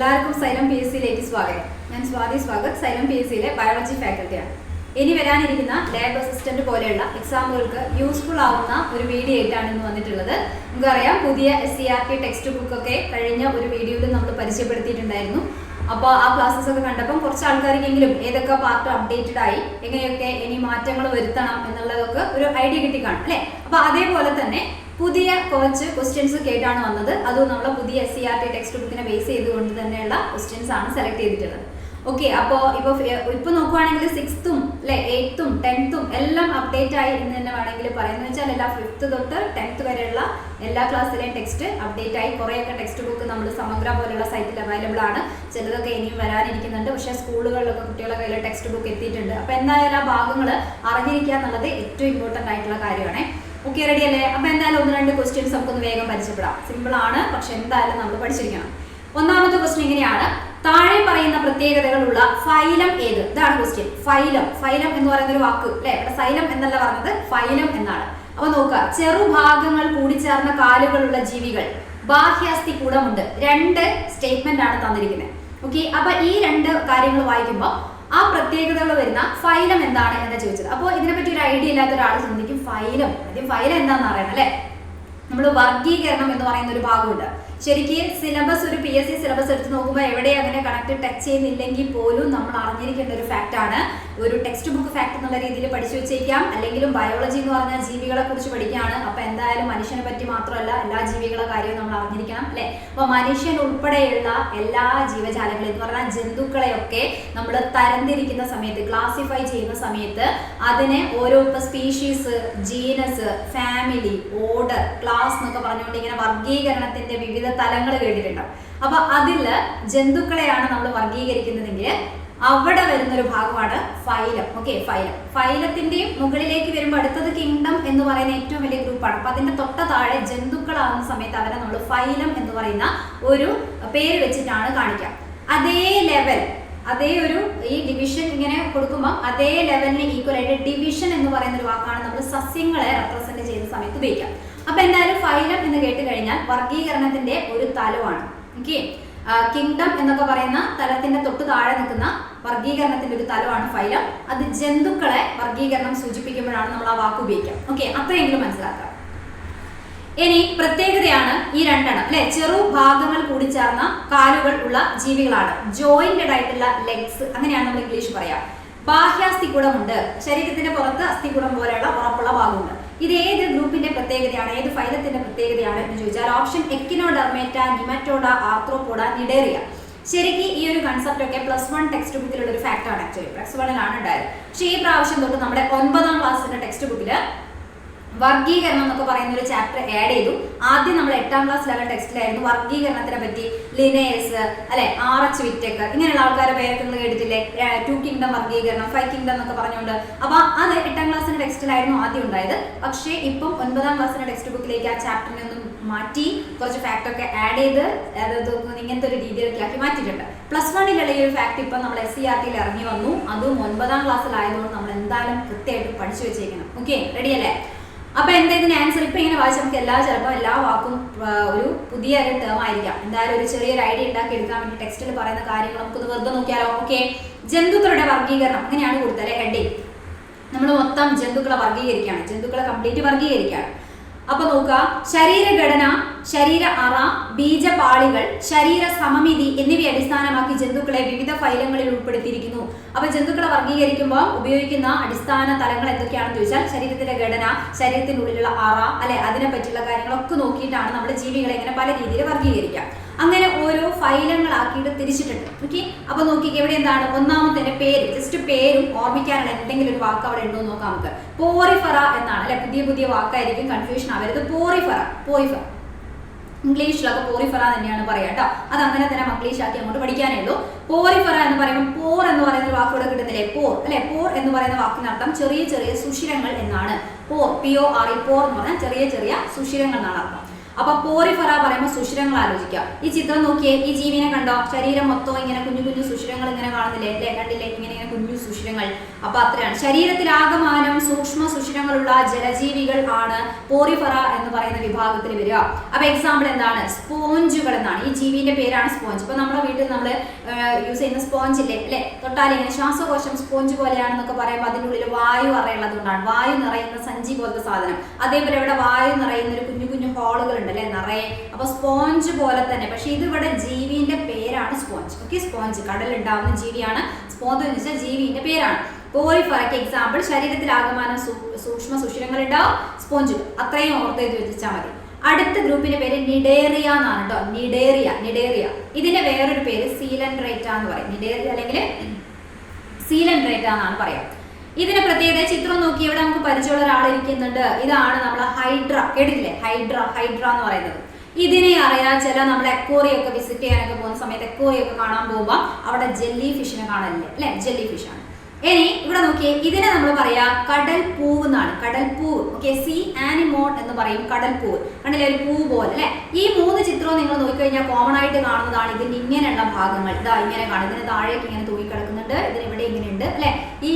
എല്ലാവർക്കും xylem P S സിയിലേക്ക് സ്വാഗതം. ഞാൻ Swathi Swagath. Xylem P S സിയിലെ ബയോളജി ഫാക്കൽറ്റിയാണ് ഇനി വരാനിരിക്കുന്ന ലാബ് അസിസ്റ്റന്റ് പോലെയുള്ള എക്സാമുകൾക്ക് യൂസ്ഫുൾ ആവുന്ന ഒരു വീഡിയോ ആയിട്ടാണ് ഇന്ന് വന്നിട്ടുള്ളത്. നമുക്കറിയാം പുതിയ S C R P text ബുക്കൊക്കെ കഴിഞ്ഞ ഒരു വീഡിയോയിൽ നമ്മൾ പരിചയപ്പെടുത്തിയിട്ടുണ്ടായിരുന്നു. അപ്പോൾ ആ ക്ലാസ്സസ് ഒക്കെ കണ്ടപ്പം കുറച്ച് ആൾക്കാർക്കെങ്കിലും ഏതൊക്കെ പാർട്ട് അപ്ഡേറ്റഡ് ആയി എങ്ങനെയൊക്കെ ഇനി മാറ്റങ്ങൾ വരുത്തണം എന്നുള്ളതൊക്കെ ഒരു ഐഡിയ കിട്ടി കാണും അല്ലേ? അപ്പോൾ അതേപോലെ തന്നെ പുതിയ കുറച്ച് ക്വസ്റ്റ്യൻസ് കേട്ടാണ് വന്നത്. അതും നമ്മൾ പുതിയ S C R T text ബുക്കിനെ base ചെയ്തുകൊണ്ട് തന്നെയുള്ള ക്വസ്റ്റ്യൻസ് ആണ് സെലക്ട് ചെയ്തിട്ടുള്ളത്. ഓക്കെ അപ്പോൾ ഇപ്പോൾ ഇപ്പോൾ നോക്കുവാണെങ്കിൽ സിക്സ്ത്തും അല്ലെ എയ്ത്തും ടെൻത്തും എല്ലാം അപ്ഡേറ്റ് ആയി എന്ന് തന്നെ വേണമെങ്കിൽ പറയുന്നത് വെച്ചാൽ എല്ലാ ഫിഫ്ത്ത് തൊട്ട് ടെൻത്ത് വരെയുള്ള എല്ലാ ക്ലാസ്സിലെയും ടെക്സ്റ്റ് അപ്ഡേറ്റ് ആയി. കുറേയൊക്കെ ടെക്സ്റ്റ് ബുക്ക് നമ്മൾ സമഗ്ര പോലുള്ള സൈറ്റിൽ അവൈലബിൾ ആണ്. ചിലതൊക്കെ ഇനിയും വരാനിരിക്കുന്നുണ്ട്. പക്ഷേ സ്കൂളുകളിലൊക്കെ കുട്ടികളുടെ കയ്യിൽ ടെക്സ്റ്റ് ബുക്ക് എത്തിയിട്ടുണ്ട്. അപ്പോൾ എന്തായാലും ആ ഭാഗങ്ങൾ അറിഞ്ഞിരിക്കുക എന്നുള്ളത് ഏറ്റവും ഇമ്പോർട്ടന്റ് ആയിട്ടുള്ള കാര്യമാണ്. ഓക്കെ റെഡി അല്ലേ? അപ്പോൾ എന്തായാലും ഒന്ന് രണ്ട് ക്വസ്റ്റ്യൻസ് നമുക്കൊന്ന് വേഗം പരിചയപ്പെടാം. സിമ്പിൾ ആണ്. പക്ഷെ എന്തായാലും നമ്മൾ പഠിച്ചിരിക്കണം. ഒന്നാമത്തെ ക്വസ്റ്റ്യൻ ഇങ്ങനെയാണ്. താഴെ പറയുന്ന പ്രത്യേകതകളുള്ള ഫൈലം ഏത്? ഇതാണ് ക്വസ്റ്റ്യൻ ഫൈലം. ഫൈലം എന്ന് പറയുന്ന ഒരു വാക്ക് അല്ലെ? ഇവിടെ സൈലം എന്നല്ല പറഞ്ഞത് ഫൈലം എന്നാണ്. അപ്പൊ നോക്കുക. ചെറുഭാഗങ്ങൾ കൂടിച്ചേർന്ന കാലുകളുള്ള ജീവികൾ ബാഹ്യാസ്ഥി കൂടമുണ്ട്. രണ്ട് സ്റ്റേറ്റ്മെന്റ് ആണ് തന്നിരിക്കുന്നത്. ഓക്കെ അപ്പൊ ഈ രണ്ട് കാര്യങ്ങൾ വായിക്കുമ്പോൾ ആ പ്രത്യേകതകൾ വരുന്ന ഫൈലം എന്താണ് എന്ന് ചോദിച്ചത്. അപ്പോൾ ഇതിനെപ്പറ്റി ഒരു ഐഡിയ ഇല്ലാത്ത ഒരാൾ ചിന്തിക്കും ഫൈലം? ആദ്യം ഫൈലം എന്താണെന്ന് അറിയണം അല്ലെ? നമ്മൾ വർഗീകരണം എന്ന് പറയുന്ന ഒരു ഭാഗമുണ്ട്. ശരിക്കും സിലബസ് ഒരു പി എസ് സി സിലബസ് എടുത്ത് നോക്കുമ്പോൾ എവിടെ അങ്ങനെ കണക്ട് ടച്ച് ചെയ്യുന്നില്ലെങ്കിൽ പോലും നമ്മൾ അറിഞ്ഞിരിക്കേണ്ട ഒരു ഫാക്റ്റ് ആണ്. ഒരു ടെക്സ്റ്റ് ബുക്ക് ഫാക്ട് എന്നുള്ള രീതിയിൽ പഠിച്ചു വെച്ചേക്കാം. അല്ലെങ്കിലും ബയോളജി എന്ന് പറഞ്ഞാൽ ജീവികളെ കുറിച്ച് പഠിക്കുകയാണ്. അപ്പൊ എന്തായാലും മനുഷ്യനെ പറ്റി മാത്രമല്ല എല്ലാ ജീവികളെ കാര്യവും നമ്മൾ അറിഞ്ഞിരിക്കണം അല്ലെ? അപ്പൊ മനുഷ്യൻ ഉൾപ്പെടെയുള്ള എല്ലാ ജീവജാലങ്ങളെ എന്ന് പറഞ്ഞാൽ ജന്തുക്കളെയൊക്കെ നമ്മൾ തരംതിരിക്കുന്ന സമയത്ത് ക്ലാസിഫൈ ചെയ്യുന്ന സമയത്ത് അതിനെ ഓരോ ഇപ്പൊ species genus family order class എന്നൊക്കെ പറഞ്ഞുകൊണ്ട് ഇങ്ങനെ വർഗീകരണത്തിന്റെ വിവിധ തലങ്ങൾ കേട്ടിട്ടുണ്ടാവും. അപ്പൊ അതിൽ ജന്തുക്കളെയാണ് നമ്മൾ വർഗീകരിക്കുന്നതെങ്കിൽ അവിടെ വരുന്ന ഒരു ഭാഗമാണ് ഫൈലം. Okay phylum. ഫൈലത്തിന്റെയും മുകളിലേക്ക് വരുമ്പോൾ അടുത്തത് കിങ്ഡം എന്ന് പറയുന്ന ഏറ്റവും വലിയ ഗ്രൂപ്പാണ്. അപ്പൊ അതിന്റെ തൊട്ട താഴെ ജന്തുക്കളാവുന്ന സമയത്ത് അവരെ നമ്മൾ ഫൈലം എന്ന് പറയുന്ന ഒരു പേര് വെച്ചിട്ടാണ് കാണിക്കുക അതേ ലെവൽ അതേ ഒരു ഈ ഡിവിഷൻ ഇങ്ങനെ കൊടുക്കുമ്പോൾ അതേ ലെവലിന് ഈക്വൽ ആയിട്ട് ഡിവിഷൻ എന്ന് പറയുന്ന ഒരു വാക്കാണ് നമ്മൾ സസ്യങ്ങളെ റെപ്രസെന്റ് ചെയ്യുന്ന സമയത്ത് ഉപയോഗിക്കാം. അപ്പൊ എന്തായാലും ഫൈലം എന്ന് കേട്ട് കഴിഞ്ഞാൽ വർഗീകരണത്തിന്റെ ഒരു തലമാണ് ഓക്കെ കിങ്ഡം എന്നൊക്കെ പറയുന്ന തലത്തിന്റെ തൊട്ട് താഴെ നിൽക്കുന്ന വർഗീകരണത്തിന്റെ ഒരു തലമാണ് ഫൈലം. അത് ജന്തുക്കളെ വർഗീകരണം സൂചിപ്പിക്കുമ്പോഴാണ് നമ്മൾ ആ വാക്ക് ഉപയോഗിക്കുക. ഓക്കെ അത്രയെങ്കിലും മനസ്സിലാക്കാം. ഇനി പ്രത്യേകതയാണ് ഈ രണ്ടെണ്ണം. അല്ലെ? ചെറു ഭാഗങ്ങൾ കൂടി ചേർന്ന കാലുകൾ ഉള്ള ജീവികളാണ്. ജോയിന്റഡ് ആയിട്ടുള്ള ലെഗ്സ് അങ്ങനെയാണ് നമ്മൾ ഇംഗ്ലീഷ് പറയാം. ബാഹ്യാസ്ഥികൂടമുണ്ട്. ശരീരത്തിന്റെ പുറത്ത് അസ്ഥികുടം പോലെയുള്ള ഉറപ്പുള്ള ഭാഗമുണ്ട്. ഇത് ഏത് ഗ്രൂപ്പിന്റെ പ്രത്യേകതയാണ്? ഏത് ഫൈലത്തിന്റെ പ്രത്യേകതയാണ് എന്ന് ചോദിച്ചാൽ option echinodermata nematoda arthropoda cnidaria. ശരിക്കും ഈ ഒരു കൺസെപ്റ്റ് ഒക്കെ പ്ലസ് വൺ ടെക്സ്റ്റ് ബുക്കിലുള്ള ഒരു ഫാക്റ്റ് ആണ് ആക്ച്വലി പ്ലസ് വണ്ണിലാണ് ഉണ്ടായത് പക്ഷേ ഈ പ്രാവശ്യം തൊട്ട് നമ്മുടെ ഒൻപതാം ക്ലാസ്സിന്റെ ടെക്സ്റ്റ് ബുക്കിൽ വർഗീകരണം എന്നൊക്കെ പറയുന്ന ഒരു ചാപ്റ്റർ ആഡ് ചെയ്തു. ആദ്യം നമ്മൾ എട്ടാം ക്ലാസ് ലെവൽ ടെക്സ്റ്റിലായിരുന്നു വർഗീകരണത്തിനെ പറ്റി ലിനേഴ്സ് അല്ലെ ആർ എച്ച് വിറ്റക്ക് ഇങ്ങനെയുള്ള ആൾക്കാരെ പേരൊക്കെ നിങ്ങൾ കേട്ടിട്ടില്ലേ? ടു കിങ്ഡം വർഗീകരണം ഫൈവ് കിങ്ഡം എന്നൊക്കെ പറഞ്ഞുകൊണ്ട്. അപ്പൊ അത് എട്ടാം ക്ലാസ്സിന്റെ ടെക്സ്റ്റിലായിരുന്നു ആദ്യം ഉണ്ടായത്. പക്ഷേ ഇപ്പം ഒൻപതാം ക്ലാസ്സിന്റെ ടെക്സ്റ്റ് ബുക്കിലേക്ക് ആ ചാപ്റ്ററിനെ ഒന്ന് മാറ്റി കുറച്ച് ഫാക്ട് ഒക്കെ ആഡ് ചെയ്ത് അതായത് ഇങ്ങനത്തെ ഒരു രീതിയിലൊക്കെ ആക്കി മാറ്റിയിട്ടുണ്ട്. പ്ലസ് വണ്ണിലുള്ള ഈ ഒരു ഫാക്ട് ഇപ്പം നമ്മൾ എസ് സി ആർ ടിയിൽ ഇറങ്ങി വന്നു. അതും ഒൻപതാം ക്ലാസ്സിലായതുകൊണ്ട് നമ്മൾ എന്തായാലും കൃത്യമായിട്ട് പഠിച്ചു വെച്ചേക്കണം. ഓക്കെ റെഡി അല്ലേ അപ്പൊ എന്താ ആൻസർ ഇപ്പൊ ഇങ്ങനെ വായിച്ചാൽ നമുക്ക് എല്ലാ ചിലപ്പോൾ എല്ലാ വാക്കും ഒരു പുതിയ ഒരു ടേം ആയിരിക്കാം. എന്തായാലും ഒരു ചെറിയൊരു ഐഡിയ ഉണ്ടാക്കി എടുക്കാൻ വേണ്ടി ടെക്സ്റ്റിൽ പറയുന്ന കാര്യങ്ങൾ നമുക്കൊന്ന് വെറുതെ നോക്കിയാലോ? ഓക്കെ ജന്തുക്കളുടെ വർഗീകരണം അങ്ങനെയാണ് കൊടുത്തത് ഹെഡിങ് നമ്മൾ മൊത്തം ജന്തുക്കളെ വർഗീകരിക്കുകയാണ് ജന്തുക്കളെ കംപ്ലീറ്റ് വർഗീകരിക്കുകയാണ് അപ്പൊ നോക്കുക. ശരീരഘടന ശരീര അറ ബീജപാളികൾ ശരീര സമമിതി എന്നിവയെ അടിസ്ഥാനമാക്കി ജന്തുക്കളെ വിവിധ ഫൈലങ്ങളിൽ ഉൾപ്പെടുത്തിയിരിക്കുന്നു. അപ്പൊ ജന്തുക്കളെ വർഗീകരിക്കുമ്പോൾ ഉപയോഗിക്കുന്ന അടിസ്ഥാന തലങ്ങൾ എന്തൊക്കെയാണെന്ന് ചോദിച്ചാൽ ശരീരത്തിന്റെ ഘടന ശരീരത്തിനുള്ളിലുള്ള അറ അല്ലെ? അതിനെ പറ്റിയുള്ള കാര്യങ്ങളൊക്കെ നോക്കിയിട്ടാണ് നമ്മൾ ജീവികളെ ഇങ്ങനെ പല രീതിയിൽ വർഗീകരിക്കുക അങ്ങനെ ഓരോ ഫൈലങ്ങളാക്കിയിട്ട് തിരിച്ചിട്ടുണ്ട്. ഓക്കെ അപ്പൊ നോക്കി എവിടെ എന്താണ്? ഒന്നാമത്തെ പേര് ജസ്റ്റ് പേരും ഓർമ്മിക്കാനുള്ള എന്തെങ്കിലും ഒരു വാക്ക് അവിടെ ഉണ്ടോ നോക്കാം നമുക്ക്. പോറിഫറ എന്നാണ് അല്ലെ? പുതിയ പുതിയ വാക്കായിരിക്കും കൺഫ്യൂഷൻ ആവരുത്. പോറിഫറ പോറിഫറ ഇംഗ്ലീഷിലൊക്കെ പോറിഫറ തന്നെയാണ് പറയുക കേട്ടോ. അത് അങ്ങനെ തന്നെ മംഗ്ലീഷ് ആക്കി അങ്ങോട്ട് പഠിക്കാനേ ഉള്ളൂ. പോറിഫറ എന്ന് പറയുമ്പോൾ പോർ എന്ന് പറയുന്ന ഒരു വാക്ക് ഇവിടെ കിട്ടുന്നില്ലേ? പോർ അല്ലെ? പോർ എന്ന് പറയുന്ന വാക്കിനർത്ഥം ചെറിയ ചെറിയ സുഷിരങ്ങൾ എന്നാണ്. Pore P O R E pore എന്ന് പറഞ്ഞാൽ ചെറിയ ചെറിയ സുഷിരങ്ങൾ എന്നാണ് അർത്ഥം. അപ്പൊ പോറിഫറ പറയുമ്പോൾ സുഷിരങ്ങൾ ആലോചിക്കുക ഈ ചിത്രം നോക്കിയേ ഈ ജീവിനെ കണ്ടോ? ശരീരം മൊത്തം ഇങ്ങനെ കുഞ്ഞു കുഞ്ഞു സുഷിരങ്ങൾ ഇങ്ങനെ കാണുന്നില്ലേ? അല്ലേ? കണ്ടില്ലേ? ഇങ്ങനെ ഇങ്ങനെ കുഞ്ഞു സുഷിരങ്ങൾ അപ്പൊ അത്രയാണ് ശരീരത്തിൽ ആകമാനം സൂക്ഷ്മ സുഷിരങ്ങളുള്ള ജലജീവികൾ ആണ് പോറിഫറ എന്ന് പറയുന്ന വിഭാഗത്തിൽ വരിക. അപ്പൊ എക്സാമ്പിൾ എന്താണ്? സ്പോഞ്ചുകൾ എന്നാണ്. ഈ ജീവിന്റെ പേരാണ് സ്പോഞ്ച് ഇപ്പൊ നമ്മുടെ വീട്ടിൽ നമ്മൾ യൂസ് ചെയ്യുന്ന സ്പോഞ്ച് ഇല്ലേ? അല്ലെ? തൊട്ടാൽ ഇങ്ങനെ ശ്വാസകോശം സ്പോഞ്ച് പോലെയാണെന്നൊക്കെ പറയുമ്പോൾ അതിന്റെ ഉള്ളിൽ വായു അറിയുള്ളത് കൊണ്ടാണ്. വായു നിറയുന്ന സഞ്ചി പോലത്തെ സാധനം. അതേപോലെ ഇവിടെ വായു നിറയുന്ന ഒരു കുഞ്ഞു കുഞ്ഞു ഹോളുകൾ ഉണ്ട് അല്ലെ നിറയെ. അപ്പൊ സ്പോഞ്ച് പോലെ തന്നെ. പക്ഷെ ഇതിവിടെ ജീവിന്റെ പേരാണ് സ്പോഞ്ച് ഓക്കെ സ്പോഞ്ച് കടലുണ്ടാവുന്ന ജീവിയാണ് സ്പോഞ്ച് എന്ന് വെച്ചാൽ ജീവിന്റെ പേരാണ്. പോറിഫറയ്ക്ക് എക്സാമ്പിൾ ശരീരത്തിൽ ആകമാനം സൂക്ഷ്മ സുഷിരങ്ങൾ ഉണ്ടാവും സ്പോഞ്ച് അത്രയും ഓർത്ത് എഴുതി വെച്ചാൽ മതി. അടുത്ത ഗ്രൂപ്പിന്റെ പേര് നിഡേറിയ എന്നാണ് കേട്ടോ നിഡേറിയ നിഡേറിയ ഇതിന്റെ വേറൊരു പേര് സീലൻഡ്രേറ്റ എന്ന് പറയും. നിഡേറിയ അല്ലെങ്കിൽ സീലൻഡ്രേറ്റ എന്നാണ് പറയാം. ഇതിന്റെ പ്രത്യേകത ചിത്രം നോക്കി ഇവിടെ നമുക്ക് പരിചയമുള്ള ഒരാൾ ഇരിക്കുന്നുണ്ട്. ഇതാണ് നമ്മൾ ഹൈഡ്ര കേട്ടിട്ടില്ലേ? ഹൈഡ്ര ഹൈഡ്ര എന്ന് പറയുന്നത്. ഇതിനെ അറിയാൻ ചില നമ്മൾ എക്കോറി ഒക്കെ വിസിറ്റ് ചെയ്യാനൊക്കെ പോകുന്ന സമയത്ത് എക്കോറി ഒക്കെ കാണാൻ പോകുമ്പോൾ അവിടെ ജെല്ലി ഫിഷിനെ കാണലില്ലേ? അല്ലെ? ജെല്ലി ഫിഷാണ് ഇനി ഇവിടെ നോക്കിയേ ഇതിനെ നമ്മൾ പറയാ കടൽ പൂവ് എന്നാണ്. കടൽ പൂവ്. ഓക്കെ സി ആനിമോൺ എന്ന് പറയും കടൽ പൂവ്. കണ്ടില്ലേ? ഒരു പൂവ് പോലെ അല്ലെ? ഈ മൂന്ന് ചിത്രവും നിങ്ങൾ നോക്കിക്കഴിഞ്ഞാൽ കോമൺ ആയിട്ട് കാണുന്നതാണ് ഇതിന്റെ ഇങ്ങനെയുള്ള ഭാഗങ്ങൾ. ഇതാ ഇങ്ങനെ കാണും. ഇതിന് താഴേക്ക് ഇങ്ങനെ തൂങ്ങി കിടക്കുന്നുണ്ട്. ഇതിന് ഇവിടെ ഇങ്ങനെ ഉണ്ട് അല്ലെ? ഈ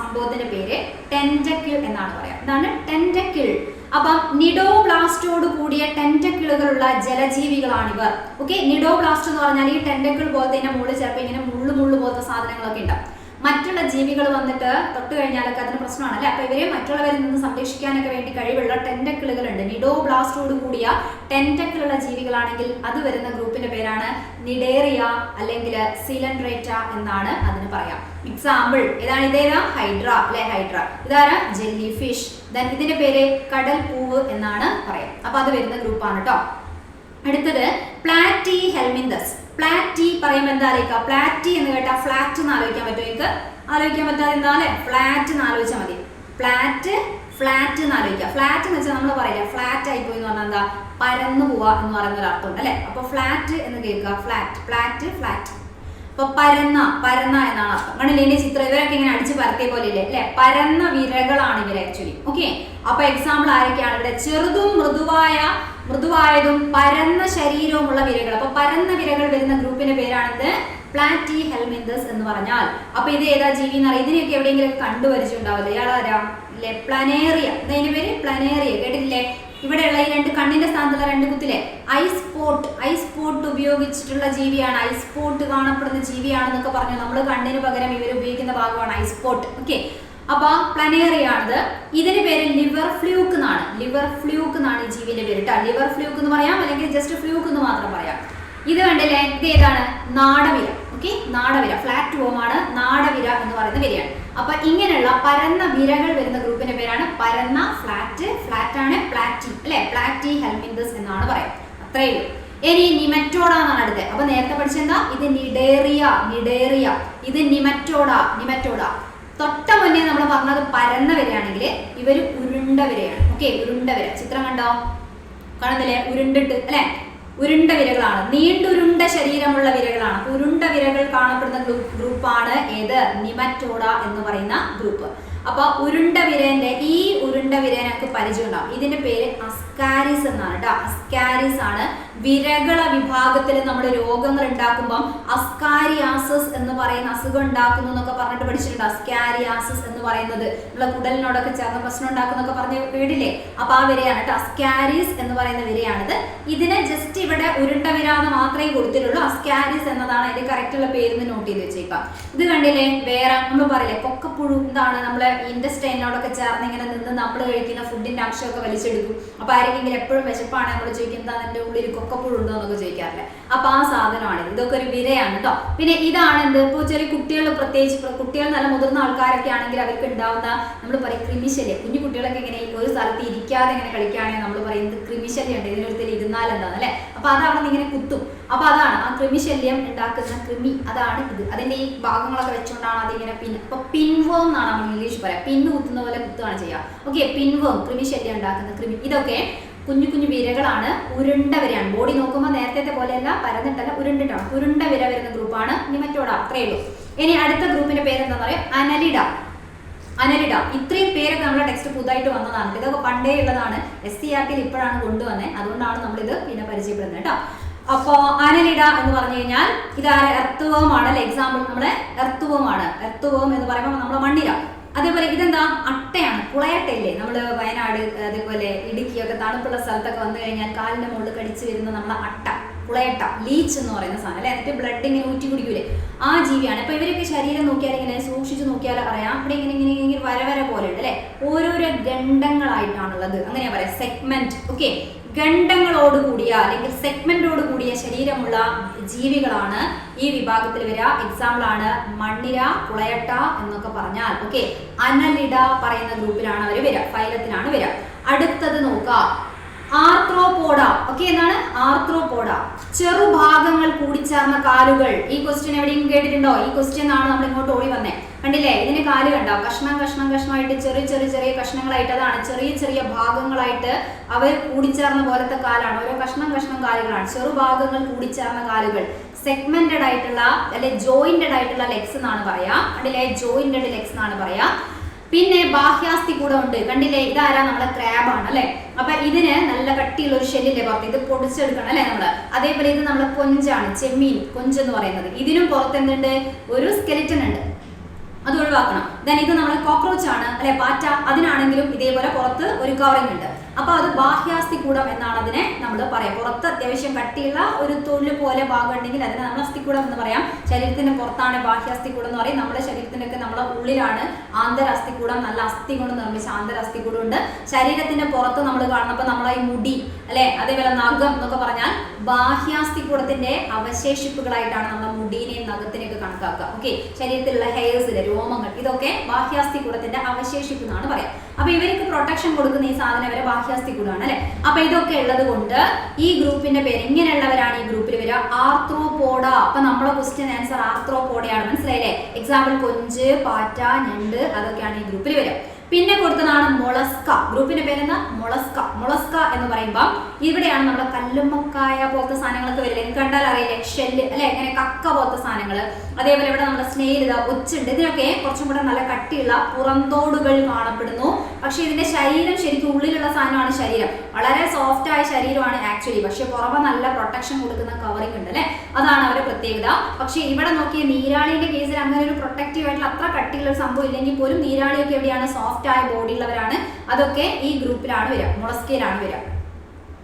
സംഭവത്തിന്റെ പേര് ടെന്റക്കിൾ എന്നാണ് പറയാം. ഇതാണ് ടെന്റക്കിൾ അപ്പം നിഡോബ്ലാസ്റ്റോട് കൂടിയ ടെന്റക്കിളുകളുള്ള ജലജീവികളാണിവർ. ഓക്കെ നിഡോബ്ലാസ്റ്റ് എന്ന് പറഞ്ഞാൽ ഈ ടെന്റക്കിൾ പോലത്തെ മുകളിൽ ചിലപ്പോൾ ഇങ്ങനെ മുള്ളു മുള്ളു പോലത്തെ സാധനങ്ങളൊക്കെ ഉണ്ടാവും മറ്റുള്ള ജീവികൾ വന്നിട്ട് തൊട്ട് കഴിഞ്ഞാലൊക്കെ അതിന് പ്രശ്നമാണ് അല്ലെ അപ്പൊ ഇവരെ മറ്റുള്ളവരിൽ നിന്ന് സംരക്ഷിക്കാനൊക്കെ വേണ്ടി കഴിവുള്ള ടെന്റക്കിളുകൾ ഉണ്ട് നിഡോ ബ്ലാസ്റ്റോട് കൂടിയ ടെന്റക്കിളുള്ള ജീവികളാണെങ്കിൽ അത് വരുന്ന ഗ്രൂപ്പിന്റെ പേരാണ് നിഡേറിയ അല്ലെങ്കിൽ സിലൻഡ്രേറ്റ എന്നാണ് അതിന് പറയാം. എക്സാമ്പിൾ ഏതാണ് ഇതേതാ ഹൈഡ്ര അല്ലെ? ഹൈഡ്ര ഇതാരാ? ജെല്ലി ഫിഷ് ദെൻ ഇതിന്റെ പേര് കടൽ പൂവ് എന്നാണ് പറയാം. അപ്പൊ അത് വരുന്ന ഗ്രൂപ്പാണ് കേട്ടോ അടുത്തത് പ്ലാറ്റി ഹെൽമിന്തസ് പ്ലാറ്റി പറയുമ്പോൾ എന്താ ആലോചിക്കുക പ്ലാറ്റി എന്ന് കേട്ടാ ഫ്ലാറ്റ് എന്ന് ആലോചിക്കാൻ പറ്റുമോ നിങ്ങൾക്ക് ആലോചിക്കാൻ പറ്റാതെ എന്താ അല്ലെ ഫ്ലാറ്റ് എന്ന് ആലോചിച്ചാൽ മതി. ഫ്ലാറ്റ് ഫ്ലാറ്റ് എന്ന് ആലോചിക്കുക. ഫ്ലാറ്റ് എന്ന് വെച്ചാൽ നമ്മൾ പറയില്ല? ഫ്ലാറ്റ് ആയി പോയി എന്ന് പറഞ്ഞാൽ എന്താ? പരന്നു പോവാ എന്ന് പറയുന്ന ഒരു അർത്ഥമുണ്ട് അല്ലെ? അപ്പൊ ഫ്ലാറ്റ് എന്ന് കേൾക്കുക. ഫ്ലാറ്റ് ഫ്ലാറ്റ് ഫ്ലാറ്റ് അപ്പൊ പരന്ന പരന്ന എന്നാണ് അർത്ഥം. കണ്ടില്ലേ? ഇതിന്റെ ചിത്രം ഇവരൊക്കെ ഇങ്ങനെ അടിച്ച് പരത്തിയ പോലെ ഇല്ലേ അല്ലെ? പരന്ന വിരകളാണ് ഇവർ ആക്ച്വലി ഓക്കെ അപ്പൊ എക്സാമ്പിൾ ആരൊക്കെയാണ്? ഇവിടെ ചെറുതും മൃദുവായ മൃദുവായതും പരന്ന ശരീരവുമുള്ള വിരകൾ. അപ്പൊ പരന്ന വിരകൾ വരുന്ന ഗ്രൂപ്പിന്റെ പേരാണിത് പ്ലാറ്റി ഹെൽമിന്തസ് എന്ന് പറഞ്ഞാൽ. അപ്പൊ ഇത് ഏതാ ജീവി എന്ന് ഇതിനെയൊക്കെ എവിടെയെങ്കിലും കണ്ടുപരിച്ചിട്ടുണ്ടാവില്ല ഇയാളാരാ അല്ലെ പ്ലനേറിയ. ഇതിന്റെ പേര്? പ്ലനേറിയ. കേട്ടിട്ടില്ലേ? ഇവിടെയുള്ള ഈ രണ്ട് കണ്ണിന്റെ സ്ഥാനത്തുള്ള രണ്ട് കുത്തിലെ ഐസ് പോട്ട്. ഐസ് പോട്ട് ഉപയോഗിച്ചിട്ടുള്ള ജീവിയാണ്. ഐസ് പോട്ട് കാണപ്പെടുന്ന ജീവിയാണെന്നൊക്കെ പറഞ്ഞു നമ്മൾ കണ്ണിന് പകരം ഇവർ ഉപയോഗിക്കുന്ന ഭാഗമാണ് ഐസ് പോട്ട്. ഓക്കെ? അപ്പൊ പ്ലനേറിയാണിത് ഇതിന്റെ പേര് ലിവർ ഫ്ലൂക്ക് എന്നാണ്. ലിവർ ഫ്ലൂക്ക് എന്നാണ് ഈ ജീവിന്റെ പേര് കേട്ടോ ലിവർ ഫ്ലൂക്ക് എന്ന് പറയാം അല്ലെങ്കിൽ ജസ്റ്റ് ഫ്ലൂക്ക് എന്ന് മാത്രം പറയാം. ഇത് കണ്ടില്ലേ ഇത് ഏതാണ്? നാടവിര. ഓക്കെ? നാടവിര. ഫ്ലാറ്റ് ഫോം ആണ് നാടവിര എന്ന് പറയുന്ന വിരയാണ്. അപ്പൊ ഇങ്ങനെയുള്ള പരന്ന വിരകൾ വരുന്ന ഗ്രൂപ്പിന്റെ പേരാണ് പരന്ന ഫ്ലാറ്റ് ഫ്ലാറ്റ് ആണ് പ്ലാറ്റി അല്ലെ? പ്ലാറ്റി ഹെൽമിന്തസ് എന്നാണ് പറയാം. അത്രയേ ഉള്ളൂ. ഇനി നിമറ്റോഡ എന്നാണ് അടുത്തത്. അപ്പൊ നേരത്തെ പഠിച്ചെന്താ ഇത് നിഡേറിയ നിഡേറിയ ഇത് നിമറ്റോഡ നിമറ്റോഡ തൊട്ട മുന്നേ നമ്മൾ പറഞ്ഞത് പരന്ന വരെയാണെങ്കിൽ ഇവർ ഉരുണ്ട വരെയാണ്. ഓക്കെ ഉരുണ്ട വര. ചിത്രം കണ്ടോ? കാണുന്നില്ലേ? ഉരുണ്ടിട്ട് അല്ലെ? ഉരുണ്ട വിരകളാണ്. നീണ്ടുരുണ്ട ശരീരമുള്ള വിരകളാണ്. ഉരുണ്ട വിരകൾ കാണപ്പെടുന്ന ഗ്രൂപ്പ് ഗ്രൂപ്പാണ് ഏത്? നിമറ്റോഡ എന്ന് പറയുന്ന ഗ്രൂപ്പ്. അപ്പൊ ഉരുണ്ട വിരേന്റെ ഈ ഉരുണ്ട വിരേനൊക്കെ പരിചയം ഉണ്ടാവും. ഇതിന്റെ പേര് അസ്കാരിസ് എന്നാണ് കേട്ടോ അസ്കാരിസ് ആണ് വിരകള വിഭാഗത്തിൽ നമ്മൾ രോഗങ്ങൾ ഉണ്ടാക്കുമ്പം അസ്കാരിയാസസ് എന്ന് പറയുന്ന അസുഖം ഉണ്ടാക്കുന്നു എന്നൊക്കെ പറഞ്ഞിട്ട് പഠിച്ചിട്ടുണ്ട്. അസ്കാരിയാസസ് എന്ന് പറയുന്നത്. നമ്മളെ കുടലിനോടൊക്കെ ചേർന്ന പ്രശ്നം ഉണ്ടാക്കുന്നൊക്കെ പറഞ്ഞ് കേട്ടില്ലേ? അപ്പൊ ആ വിരയാണ് കേട്ടോ. അസ്കാരിസ് എന്ന് പറയുന്ന വിരയാണിത്. ഇതിന് ജസ്റ്റ് ഇവിടെ ഉരുണ്ട വിര എന്ന് മാത്രമേ കൊടുത്തിട്ടുള്ളൂ. അസ്കാരിസ് എന്നതാണ് അതിന്റെ കറക്റ്റ് ഉള്ള പേര് നോട്ട് ചെയ്ത് വെച്ചേക്കാം ഇത് കണ്ടില്ലേ? വേറെ നമ്മൾ പറയില്ലേ കൊക്കപ്പുഴു എന്താണ് നമ്മളെ ഇൻഡസ്ട്രൈനോടൊക്കെ ചേർന്ന് ഇങ്ങനെ നിന്ന് നമ്മൾ കഴിക്കുന്ന ഫുഡിന്റെ അംശമൊക്കെ വലിച്ചെടുക്കും. അപ്പൊ ആരെങ്കിലും എപ്പോഴും വിശപ്പാണ് നമ്മൾ ചോദിക്കുന്നത് അതിന്റെ ഉള്ളിൽ കൊക്കപ്പുഴു ഉണ്ടോ എന്നൊക്കെ ചോദിക്കാറില്ലേ. അപ്പൊ ആ സാധനമാണ്. ഇതൊക്കെ ഒരു വിരയാണ് കേട്ടോ പിന്നെ ഇതാണ് എന്ത്? ഇപ്പോൾ ചെറിയ കുട്ടികൾ പ്രത്യേകിച്ച് കുട്ടികൾ നല്ല മുതിർന്ന ആൾക്കാരൊക്കെ ആണെങ്കിൽ അവർക്ക് ഉണ്ടാവുന്ന നമ്മൾ പറയും ക്രിമിശല്യം കുഞ്ഞു കുട്ടികളൊക്കെ ഇങ്ങനെ ഒരു സ്ഥലത്ത് ഇരിക്കാതെ ഇങ്ങനെ കളിക്കുകയാണെങ്കിൽ നമ്മൾ പറയുന്നത് ക്രിമിശല്യം ഉണ്ട്? ഇതിനൊരുത്തിൽ ഇരുന്നാൽ എന്താണ് അല്ലെ? അപ്പൊ അത് അവിടെ നിന്ന് ഇങ്ങനെ കുത്തും. അപ്പൊ അതാണ് ആ ക്രിമിശല്യം ഉണ്ടാക്കുന്ന ക്രിമി അതാണ് ഇത്. അതിന്റെ ഈ ഭാഗങ്ങളൊക്കെ വെച്ചുകൊണ്ടാണ് അതിങ്ങനെ പിൻ അപ്പൊ പിൻവേം എന്നാണ് നമ്മൾ ഇംഗ്ലീഷ് പറയാം. പിന്ന് കുത്തുന്ന പോലെ കുത്തുകയാണ് ചെയ്യുക. ഓക്കെ പിൻവേം ക്രിമിശല്യം ഉണ്ടാക്കുന്ന ക്രിമി ഇതൊക്കെ കുഞ്ഞു കുഞ്ഞു വിരകളാണ് ഉരുണ്ട വിരയാണ് ബോഡി നോക്കുമ്പോൾ നേരത്തെ പോലെയല്ല പരന്നിട്ടല്ല ഉരുണ്ടിട്ടാണ്. ഉരുണ്ട വിര വരുന്ന ഗ്രൂപ്പാണ് നിമറ്റോഡ അത്രയേ ഉള്ളൂ. ഇനി അടുത്ത ഗ്രൂപ്പിന്റെ പേര് എന്താ പറയാം? അനലിഡ. അനലിഡ. ഇത്രയും പേരൊക്കെ നമ്മുടെ ടെക്സ്റ്റ് പുതുതായിട്ട് വന്നതാണ് ഇതൊക്കെ പണ്ടേ ഉള്ളതാണ്. എസ് സി ആർ ടിയിൽ ഇപ്പോഴാണ് കൊണ്ടുവന്നത് അതുകൊണ്ടാണ് നമ്മളിത് പിന്നെ പരിചയപ്പെടുന്നത് കേട്ടോ. അപ്പോ അനലിഡ എന്ന് പറഞ്ഞു കഴിഞ്ഞാൽ ഇത് എർത്തുവമാണ് അല്ലെ? എക്സാമ്പിൾ നമ്മുടെ എർത്തുവമാണ് എർത്തുവം എന്ന് പറയുമ്പോൾ നമ്മുടെ മണ്ണിര. അതേപോലെ ഇതെന്താ? അട്ടയാണ് കുളയട്ടയില്ലേ? നമ്മൾ വയനാട് അതേപോലെ ഇടുക്കിയൊക്കെ തണുപ്പുള്ള സ്ഥലത്തൊക്കെ വന്നു കഴിഞ്ഞാൽ കാലിന്റെ മുകളിൽ കടിച്ചു വരുന്ന നമ്മളെ അട്ട. കുളയട്ട ലീച്ച് എന്ന് പറയുന്ന സാധനം അല്ലെ? എന്നിട്ട് ബ്ലഡ് ഇങ്ങനെ ഊറ്റി കുടിക്കൂലേ? ആ ജീവിയാണ്. ഇപ്പൊ ഇവരൊക്കെ ശരീരം നോക്കിയാൽ ഇങ്ങനെ സൂക്ഷിച്ച് നോക്കിയാൽ അറിയാം അവിടെ ഇങ്ങനെ ഇങ്ങനെ ഇങ്ങനെ വര വര പോലെ ഉണ്ട് അല്ലെ? ഓരോരോ ഗണ്ഡങ്ങളായിട്ടാണുള്ളത് അങ്ങനെയാ പറയാം. സെഗ്മെന്റ് ഓക്കെ ഗണ്ടങ്ങളോട് കൂടിയ അല്ലെങ്കിൽ സെഗ്മെന്റോട് കൂടിയ ശരീരമുള്ള ജീവികളാണ് ഈ വിഭാഗത്തിൽ വരിക. എക്സാമ്പിൾ ആണ് മണ്ണിര കുളയട്ട എന്നൊക്കെ പറഞ്ഞാൽ ഓക്കെ അനലിഡ പറയുന്ന ഗ്രൂപ്പിലാണ് അവർ വരിക. ഫൈലത്തിലാണ് വരിക. അടുത്തത് നോക്കാം ആർത്രോപോഡ. ഓക്കെ എന്താണ്? ആർത്രോപോഡ. ചെറുഭാഗങ്ങൾ കൂടിച്ചേർന്ന കാലുകൾ. ഈ ക്വസ്റ്റ്യൻ എവിടെയും കേട്ടിട്ടുണ്ടോ? ഈ ക്വസ്റ്റ്യൻ ആണ് നമ്മൾ ഇങ്ങോട്ട് ഓടി വന്നേ. കണ്ടില്ലേ? ഇതിന് കാൽ കണ്ടോ? കഷ്ണം കഷ്ണം കഷ്ണമായിട്ട് ചെറിയ ചെറിയ ചെറിയ കഷ്ണങ്ങളായിട്ട് അതാണ്. ചെറിയ ചെറിയ ഭാഗങ്ങളായിട്ട് അവർ കൂടിച്ചേർന്ന പോലത്തെ കാലാണ്. ഓരോ കഷ്ണം കഷ്ണം കാലുകളാണ്. ചെറുഭാഗങ്ങൾ കൂടിച്ചേർന്ന കാലുകൾ. സെഗ്മെന്റഡ് ആയിട്ടുള്ള അല്ലെ ജോയിന്റഡ് ആയിട്ടുള്ള ലെഗ്സ് എന്നാണ് പറയാ. കണ്ടില്ലേ? ജോയിന്റഡ് ലെഗ്സ് എന്നാണ് പറയാ. പിന്നെ ബാഹ്യാസ്തി കൂടെ ഉണ്ട്. കണ്ടില്ലേ? ഇതാരാ നമ്മളെ ക്രാബ് ആണ് അല്ലെ? അപ്പൊ ഇതിന് നല്ല കട്ടിയുള്ള ഒരു ഷെല്ലില്ലേ പുറത്ത് ഇത് പൊടിച്ചെടുക്കണം അല്ലെ നമ്മൾ? അതേപോലെ ഇത് നമ്മളെ കൊഞ്ചാണ് ചെമ്മീൻ കൊഞ്ച് എന്ന് പറയുന്നത്. ഇതിനും പുറത്ത് എന്തുണ്ട്? ഒരു സ്കെലിറ്റൻ ഉണ്ട്. അത് ഒഴിവാക്കണം. ദെൻ ഇത് നമ്മളെ കോക്രോച്ച് ആണ്. അല്ലെ പാറ്റ. അതിനാണെങ്കിലും ഇതേപോലെ പുറത്ത് ഒരു കവറിംഗ് ഉണ്ട്. അപ്പൊ അത് ബാഹ്യാസ്തി കൂടം എന്നാണ് അതിനെ നമ്മൾ പറയാം. പുറത്ത് അത്യാവശ്യം കട്ടിയുള്ള ഒരു തൊഴിൽ പോലെ ഭാഗം ഉണ്ടെങ്കിൽ അതിനെ നമ്മൾ അസ്ഥിക്കൂടം എന്ന് പറയാം. ശരീരത്തിന് പുറത്താണ് ബാഹ്യാസ്ഥികൂടം എന്ന് പറയും. നമ്മുടെ ശരീരത്തിന്റെ ഒക്കെ നമ്മുടെ ഉള്ളിലാണ് ആന്തരാസ്ഥിക്കൂടം നല്ല അസ്ഥി കൊണ്ട് നിർമ്മിച്ച ആന്തരാസ്ഥിക്കൂടം ഉണ്ട് ശരീരത്തിന്റെ പുറത്ത് നമ്മൾ കാണുന്നപ്പോൾ നമ്മളെ ഈ മുടി അല്ലെ? അതേപോലെ നഖം എന്നൊക്കെ പറഞ്ഞാൽ ബാഹ്യാസ്ഥിക്കൂടത്തിന്റെ അവശേഷിപ്പുകളായിട്ടാണ് നമ്മൾ മുടീനെയും നഖത്തിനെയൊക്കെ കണക്കാക്കുക. ഓക്കെ ശരീരത്തിലുള്ള ഹെയർസിലെ രോമങ്ങൾ ഇതൊക്കെ ബാഹ്യാസ്ഥിക്കൂടത്തിന്റെ അവശേഷിപ്പ് എന്നാണ് പറയാം. അപ്പൊ ഇവർക്ക് പ്രൊട്ടക്ഷൻ കൊടുക്കുന്ന ഈ സാധനം ബാഹ്യാസ്ഥി കൂടാണ് അല്ലെ? അപ്പൊ ഇതൊക്കെ ഉള്ളത് കൊണ്ട് ഈ ഗ്രൂപ്പിന്റെ പേര് ഇങ്ങനെയുള്ളവരാണ് ഈ ഗ്രൂപ്പിൽ വരിക. ആർത്രോപോഡ. അപ്പൊ നമ്മളെ ക്വസ്റ്റ്യൻ ആൻസർ ആർത്രോപോഡയാണ്. മനസ്സിലായില്ലേ? എക്സാമ്പിൾ കൊഞ്ച് പാറ്റ ഞണ്ട് അതൊക്കെയാണ് ഈ ഗ്രൂപ്പിൽ വരിക. പിന്നെ കൊടുത്തതാണ് മൊളസ്ക. ഗ്രൂപ്പിന്റെ പേരെന്താ? മൊളസ്ക. മൊളസ്ക എന്ന് പറയുമ്പോൾ ഇവിടെയാണ് നമ്മുടെ കല്ലുമ്മക്കായ പോലത്തെ സാധനങ്ങളൊക്കെ വരില്ലേ? കണ്ടാൽ അറിയില്ലേ? ഷെല്ല് അല്ലെ? ഇങ്ങനെ കക്ക പോലത്തെ സാധനങ്ങൾ അതേപോലെ ഇവിടെ നമ്മുടെ ഇതാ ഒച്ചുണ്ട്. ഇതിനൊക്കെ കുറച്ചും കൂടെ നല്ല കട്ടിയുള്ള പുറന്തോടുകൾ കാണപ്പെടുന്നു. പക്ഷെ ഇതിന്റെ ശരീരം ശരിക്കും ഉള്ളിലുള്ള സാധനമാണ് ശരീരം. വളരെ സോഫ്റ്റ് ആയ ശരീരമാണ് ആക്ച്വലി പക്ഷെ പുറമെ നല്ല പ്രൊട്ടക്ഷൻ കൊടുക്കുന്ന കവറിംഗ് ഉണ്ട് അല്ലെ? അതാണ് അവരുടെ പ്രത്യേകത. പക്ഷെ ഇവിടെ നോക്കിയ നീരാളിന്റെ കേസിൽ അങ്ങനെ ഒരു പ്രൊട്ടക്റ്റീവ് ആയിട്ടുള്ള അത്ര കട്ടിയുള്ള ഒരു സംഭവം ഇല്ലെങ്കിൽ പോലും നീരാളിയൊക്കെ എവിടെയാണ്? സോഫ്റ്റ് ആയ ബോഡി ഉള്ളവരാണ്. അതൊക്കെ ഈ ഗ്രൂപ്പിലാണ് വരിക. മുളസ്കയിലാണ് വരിക.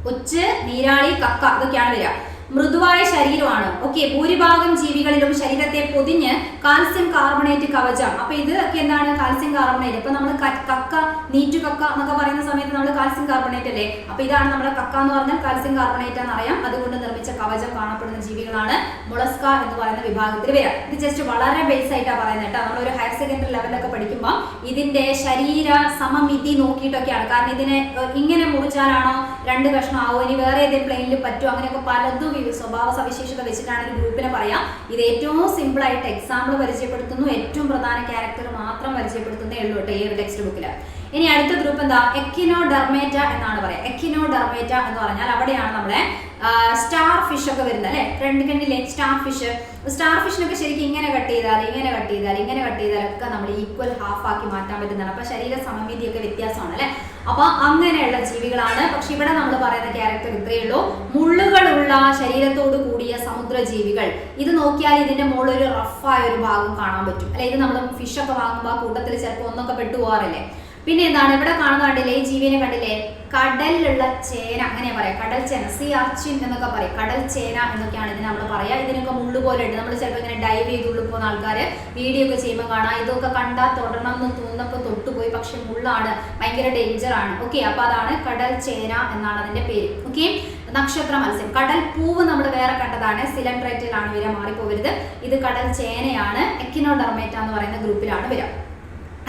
കൊച്ച് നീരാളി കക്ക അതൊക്കെയാണ് വരിക. മൃദുവായ ശരീരമാണ്. ഓക്കെ ഭൂരിഭാഗം ജീവികളിലും ശരീരത്തെ പൊതിഞ്ഞ് കാൽസ്യം കാർബണേറ്റ് കവചം. അപ്പൊ ഇതൊക്കെ എന്താണ്? Calcium carbonate. ഇപ്പൊ നമ്മൾ കക്ക നീറ്റു കക്ക എന്നൊക്കെ പറയുന്ന സമയത്ത് നമ്മൾ കാൽസ്യം കാർബണേറ്റ് അല്ലേ? അപ്പൊ ഇതാണ് നമ്മുടെ കക്ക എന്ന് പറഞ്ഞാൽ കാൽസ്യം കാർബണേറ്റ് എന്നറിയാം. അതുകൊണ്ട് നിർമ്മിച്ച കവചം കാണപ്പെടുന്ന ജീവികളാണ് മുളസ്ക എന്ന് പറയുന്ന വിഭാഗത്തിൽ വരാം ഇത് ജസ്റ്റ് വളരെ ബേസ് ആയിട്ടാണ് പറയുന്നത് കേട്ടോ. നമ്മൾ ഒരു ഹയർ സെക്കൻഡറി ലെവലൊക്കെ പഠിക്കുമ്പോൾ ഇതിന്റെ ശരീര സമമിതി നോക്കിയിട്ടൊക്കെയാണ്. കാരണം ഇതിനെ ഇങ്ങനെ മുറിച്ചാലാണോ രണ്ട് കഷ്ണം ആവോ? ഇനി വേറെ ഏതെങ്കിലും പ്ലെയിനിൽ പറ്റുമോ അങ്ങനെയൊക്കെ പലതും ഈ സ്വഭാവ സവിശേഷത വെച്ചിട്ടാണ് ഒരു ഗ്രൂപ്പിനെ പറയാം. ഇത് ഏറ്റവും സിമ്പിൾ ആയിട്ട് എക്സാമ്പിൾ പരിചയപ്പെടുത്തുന്നു. ഏറ്റവും പ്രധാന ക്യാരക്ടർ മാത്രം പരിചയപ്പെടുത്തുന്നേ ഉള്ളൂ കേട്ടോ ഈ ഒരു ടെക്സ്റ്റ് ബുക്കിൽ ഇനി അടുത്ത ഗ്രൂപ്പ് എന്താ? എക്കിനോ ഡെർമേറ്റ എന്നാണ് പറയാം എക്കിനോ ഡെർമേറ്റ എന്ന് പറഞ്ഞാൽ അവിടെയാണ് നമ്മുടെ സ്റ്റാർ ഫിഷ് ഒക്കെ വരുന്നത് അല്ലെ? രണ്ട് കണ്ടില്ലേ സ്റ്റാർ ഫിഷ് സ്റ്റാർ ഫിഷിനൊക്കെ ശരിക്കും ഇങ്ങനെ കട്ട് ചെയ്താൽ ഇങ്ങനെ കട്ട് ചെയ്താൽ ഇങ്ങനെ കട്ട് ചെയ്താൽ ഒക്കെ നമ്മൾ ഈക്വൽ ഹാഫ് ആക്കി മാറ്റാൻ പറ്റുന്നതാണ്. അപ്പൊ ശരീര സമമിതി സമമിതിയൊക്കെ വ്യത്യാസമാണ് അല്ലെ? അപ്പൊ അങ്ങനെയുള്ള ജീവികളാണ്. പക്ഷെ ഇവിടെ നമ്മൾ പറയുന്ന ക്യാരക്ടർ ഇത്രയേ ഉള്ളൂ. മുള്ളുകളുള്ള ശരീരത്തോട് കൂടിയ സമുദ്ര ജീവികൾ ഇത് നോക്കിയാൽ ഇതിന്റെ മുകളിൽ ഒരു റഫായ ഒരു ഭാഗം കാണാൻ പറ്റും. അല്ലെ? ഇത് നമ്മൾ ഫിഷ് ഒക്കെ വാങ്ങുമ്പോൾ കൂട്ടത്തിൽ ചിലപ്പോൾ ഒന്നൊക്കെ പെട്ടു പോകാറില്ലേ പിന്നെ എന്താണ്? ഇവിടെ കാണുന്ന കണ്ടില്ലേ? ഈ ജീവിനെ കണ്ടില്ലേ? കടലിലുള്ള ചേന അങ്ങനെയാ പറയാം കടൽ ചേന സി അർച്ചിൻ എന്നൊക്കെ പറയും. കടൽ ചേന എന്നൊക്കെയാണ് ഇതിന് നമ്മൾ പറയാ ഇതിനൊക്കെ മുള്ളു പോലെ ഉണ്ട് നമ്മൾ ചിലപ്പോൾ ഇങ്ങനെ ഡൈവ് ചെയ്ത് ഉള്ളു പോകുന്ന ആൾക്കാർ വീഡിയോ ഒക്കെ ചെയ്യുമ്പോൾ കാണാം. ഇതൊക്കെ കണ്ടാൽ തൊടണം എന്ന് തോന്നുന്നപ്പോൾ തൊട്ടുപോയി പക്ഷെ മുള്ളാണ്. ഭയങ്കര ഡേഞ്ചർ ആണ്. ഓക്കെ അപ്പൊ അതാണ് കടൽ ചേന എന്നാണ് അതിന്റെ പേര്. ഓക്കെ നക്ഷത്ര മത്സ്യം. കടൽ പൂവ് നമ്മൾ വേറെ കണ്ടതാണ്. സിലൻഡ്രേറ്റിലാണ് വരിക മാറിപ്പോവരുത് ഇത് കടൽ ചേനയാണ്. എക്കിനോഡർമേറ്റ എന്ന് പറയുന്ന ഗ്രൂപ്പിലാണ് വരിക.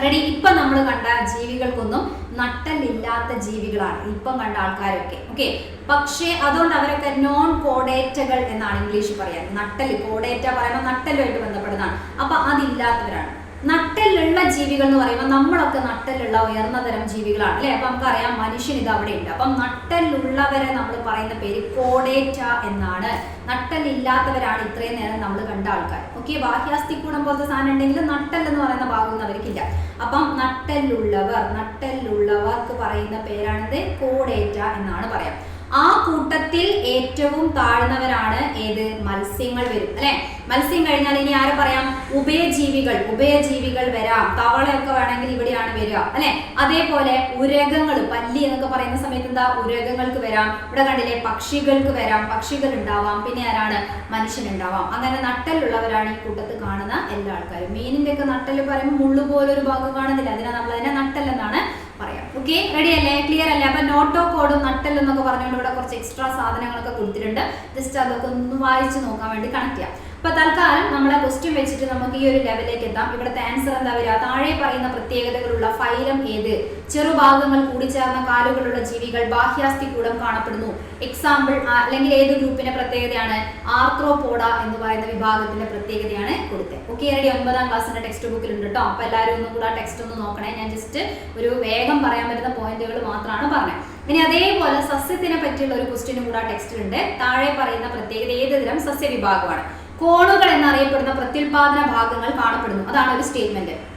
റെഡി ഇപ്പൊ നമ്മൾ കണ്ട ജീവികൾക്കൊന്നും നട്ടലില്ലാത്ത ജീവികളാണ്. ഇപ്പം കണ്ട ആൾക്കാരൊക്കെ. ഓക്കെ പക്ഷേ അതുകൊണ്ട് അവരൊക്കെ നോൺ കോഡേറ്റകൾ എന്നാണ് ഇംഗ്ലീഷ് പറയാൻ നട്ടൽ കോഡേറ്റ പറയുമ്പോൾ നട്ടലുമായിട്ട് ബന്ധപ്പെടുന്നതാണ്. അപ്പൊ അതില്ലാത്തവരാണ്. നട്ടലുള്ള ജീവികൾ എന്ന് പറയുമ്പോൾ നമ്മളൊക്കെ നട്ടലുള്ള ഉയർന്ന തരം ജീവികളാണ് അല്ലെ? അപ്പൊ നമുക്കറിയാം മനുഷ്യൻ ഇത് അവിടെ ഉണ്ട് അപ്പം നട്ടലുള്ളവരെ നമ്മൾ പറയുന്ന പേര് കോഡേറ്റ എന്നാണ്. നട്ടലില്ലാത്തവരാണ് ഇത്രയും നേരം നമ്മൾ കണ്ട ആൾക്കാർ ഓക്കെ ബാഹ്യാസ്തി കൂടം പോലത്തെ സാധനം ഉണ്ടെങ്കിൽ നട്ടൽ എന്ന് പറയുന്ന ഭാഗമൊന്നും അവർക്കില്ല അപ്പം നട്ടലുള്ളവർ നട്ടലുള്ളവർക്ക് പറയുന്ന പേരാണിത് കോഡേറ്റ എന്നാണ് പറയാം. ആ കൂട്ടത്തിൽ ഏറ്റവും താഴ്ന്നവരാണ് ഏത്? മത്സ്യങ്ങൾ വരും. അല്ലെ? മത്സ്യം കഴിഞ്ഞാൽ ഇനി ആരെ പറയാം? ഉഭയജീവികൾ ഉഭയജീവികൾ വരാം. തവളയൊക്കെ വേണമെങ്കിൽ ഇവിടെയാണ് വരിക. അല്ലെ? അതേപോലെ ഉരകങ്ങൾ പല്ലി എന്നൊക്കെ പറയുന്ന സമയത്ത് എന്താ? ഉരകങ്ങൾക്ക് വരാം. ഇവിടെ കണ്ടില്ലേ? പക്ഷികൾക്ക് വരാം. പക്ഷികൾ ഉണ്ടാവാം. പിന്നെ ആരാണ്? മനുഷ്യനുണ്ടാവാം അങ്ങനെ നട്ടലുള്ളവരാണ് ഈ കൂട്ടത്ത് കാണുന്ന എല്ലാ ആൾക്കാരും. മീനിന്റെ ഒക്കെ നട്ടൽ പറയുമ്പോൾ മുള്ളു ഒരു ഭാഗം കാണുന്നില്ല. അതിനാ നമ്മൾ അതിനെ നട്ടൽ എന്നാണ് പറയാം. ഓക്കെ റെഡി അല്ലേ? ക്ലിയർ അല്ലേ? അപ്പൊ നോട്ടോ കോഡും നട്ടൽ എന്നൊക്കെ പറഞ്ഞുകൊണ്ട് ഇവിടെ കുറച്ച് എക്സ്ട്രാ സാധനങ്ങളൊക്കെ കൊടുത്തിട്ടുണ്ട്. ജസ്റ്റ് അതൊക്കെ ഒന്ന് വായിച്ചു നോക്കാൻ വേണ്ടി കണക്ട് ചെയ്യാം. അപ്പൊ തൽക്കാലം നമ്മളെ ക്വസ്റ്റ്യൻ വെച്ചിട്ട് നമുക്ക് ഈ ഒരു ലെവലിലേക്ക് എത്താം. ഇവിടുത്തെ ആൻസർ എന്താ വരിക? താഴെ പറയുന്ന പ്രത്യേകതകളുള്ള ഫൈലം ഏത്? ചെറുഭാഗങ്ങൾ കൂടിച്ചേർന്ന കാലുകളുള്ള ജീവികൾ ബാഹ്യാസ്ഥി കൂടം കാണപ്പെടുന്നു. എക്സാമ്പിൾ അല്ലെങ്കിൽ ഏത് ഗ്രൂപ്പിന്റെ പ്രത്യേകതയാണ്? ആർത്രോപോഡ എന്ന് പറയുന്ന വിഭാഗത്തിന്റെ പ്രത്യേകതയാണ് കൊടുത്തത് ഓക്കെ റെഡി ഒമ്പതാം ക്ലാസ്സിന്റെ ടെക്സ്റ്റ് ബുക്കിൽ ഉണ്ട് കേട്ടോ അപ്പൊ എല്ലാവരും ഒന്നും കൂടെ ടെക്സ്റ്റ് ഒന്ന് നോക്കണേ. ഞാൻ ജസ്റ്റ് ഒരു വേഗം പറയാൻ പറ്റുന്ന പോയിന്റുകൾ മാത്രമാണ് പറഞ്ഞത് ഇനി അതേപോലെ സസ്യത്തിനെ പറ്റിയുള്ള ഒരു ക്വസ്റ്റ്യനും കൂടെ ടെക്സ്റ്റിലുണ്ട് താഴെ പറയുന്ന പ്രത്യേകത ഏത് തരം സസ്യവിഭാഗമാണ്? കോണുകൾ എന്നറിയപ്പെടുന്ന പ്രത്യുൽപാദന ഭാഗങ്ങൾ കാണപ്പെടുന്നു. അതാണ് ഒരു സ്റ്റേറ്റ്മെന്റ്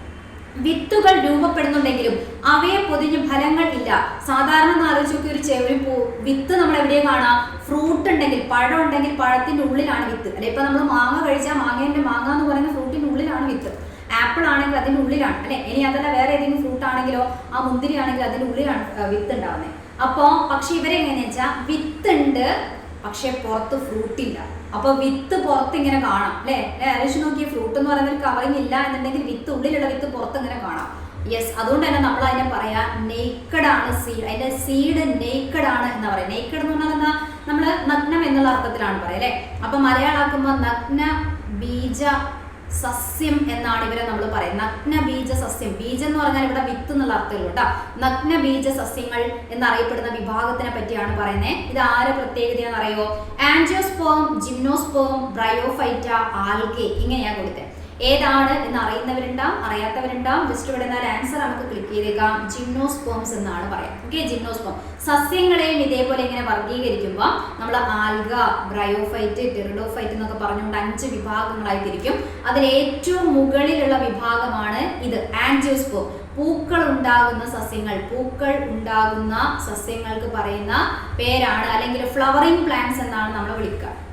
വിത്തുകൾ രൂപപ്പെടുന്നുണ്ടെങ്കിലും അവയെ പൊതിഞ്ഞ് ഫലങ്ങൾ ഇല്ല. സാധാരണ ആലോചിച്ച് ഒരു ചെറിയ പൂ- വിത്ത് നമ്മൾ എവിടെ കാണാം ഫ്രൂട്ട് ഉണ്ടെങ്കിൽ പഴം ഉണ്ടെങ്കിൽ പഴത്തിന്റെ ഉള്ളിലാണ് വിത്ത്. അല്ലെ ഇപ്പൊ നമ്മൾ മാങ്ങ കഴിച്ചാൽ മാങ്ങേന്റെ മാങ്ങ എന്ന് പറയുന്ന ഫ്രൂട്ടിന്റെ ഉള്ളിലാണ് വിത്ത്. ആപ്പിൾ ആണെങ്കിൽ അതിന്റെ ഉള്ളിലാണ്. അല്ലെ ഇനി അതല്ല വേറെ ഏതെങ്കിലും ഫ്രൂട്ട് ആണെങ്കിലോ ആ മുന്തിരി ആണെങ്കിൽ അതിന്റെ ഉള്ളിലാണ് വിത്ത് ഉണ്ടാവുന്നത്. അപ്പോ പക്ഷെ ഇവരെങ്ങനെയാ വിത്ത് ഉണ്ട് പക്ഷെ പുറത്ത് ഫ്രൂട്ട് ഇല്ല. അപ്പൊ വിത്ത് പുറത്ത് ഇങ്ങനെ കാണാം അല്ലെ? ആലോചിച്ച് നോക്കിയ ഫ്രൂട്ട് എന്ന് പറയുന്നത് കവറിങ് ഇല്ല എന്നുണ്ടെങ്കിൽ വിത്ത് ഉള്ളിലുള്ള വിത്ത് പുറത്ത് ഇങ്ങനെ കാണാം. യെസ് അതുകൊണ്ട് തന്നെ നമ്മൾ അതിനെ പറയാ നേക്കഡ് ആണ് സീഡ് അതിന്റെ സീഡ് നേക്കഡ് ആണ് എന്ന് പറയാം. നേക്കഡ് എന്ന് പറഞ്ഞാൽ എന്താ? നമ്മൾ നഗ്നം എന്നുള്ള അർത്ഥത്തിലാണ് പറയാം അല്ലെ? അപ്പൊ മലയാളാക്കുമ്പോൾ നഗ്ന ബീജ സസ്യം എന്നാണ് ഇവരെ നമ്മൾ പറയുന്നത്. നഗ്ന ബീജ സസ്യം. ബീജം എന്ന് പറഞ്ഞാൽ ഇവിടെ വിത്ത് എന്നുള്ള അർത്ഥമുള്ളൂ കേട്ടോ. നഗ്ന ബീജ സസ്യങ്ങൾ എന്നറിയപ്പെടുന്ന വിഭാഗത്തിനെ പറ്റിയാണ് പറയുന്നത് ഇത് ആരെ പ്രത്യേകതയാണെന്ന് അറിയോ ആൻജിയോസ്പോം ജിംനോസ്പോം ബ്രയോഫൈറ്റ ആൽഗെ ഇങ്ങനെയാണ് കൊടുത്തത് ഏതാണ് എന്ന് അറിയുന്നവരുണ്ടാവും അറിയാത്തവരുണ്ടാവും ജസ്റ്റ് ഇവിടെ എന്നാൽ ആൻസർ നമുക്ക് ക്ലിക്ക് ചെയ്തേക്കാം. ജിംനോസ്പോംസ് എന്നാണ് പറയാം. ഓക്കെ ജിംനോസ്പോം സസ്യങ്ങളെയും ഇതേപോലെ ഇങ്ങനെ വർഗീകരിക്കുമ്പോൾ നമ്മൾ ആൽഗ ബ്രയോഫൈറ്റ് ടെറിഡോഫൈറ്റ് എന്നൊക്കെ പറഞ്ഞുകൊണ്ട് അഞ്ച് വിഭാഗങ്ങളായി തിരിക്കും അതിൽ ഏറ്റവും മുകളിലുള്ള വിഭാഗമാണ് ഇത് ആൻജിയോസ്പോം പൂക്കൾ ഉണ്ടാകുന്ന സസ്യങ്ങൾ പൂക്കൾ ഉണ്ടാകുന്ന സസ്യങ്ങൾക്ക് പറയുന്ന പേരാണ്. അല്ലെങ്കിൽ ഫ്ലവറിംഗ് പ്ലാന്റ്സ് എന്നാണ് നമ്മൾ വിളിക്കുക.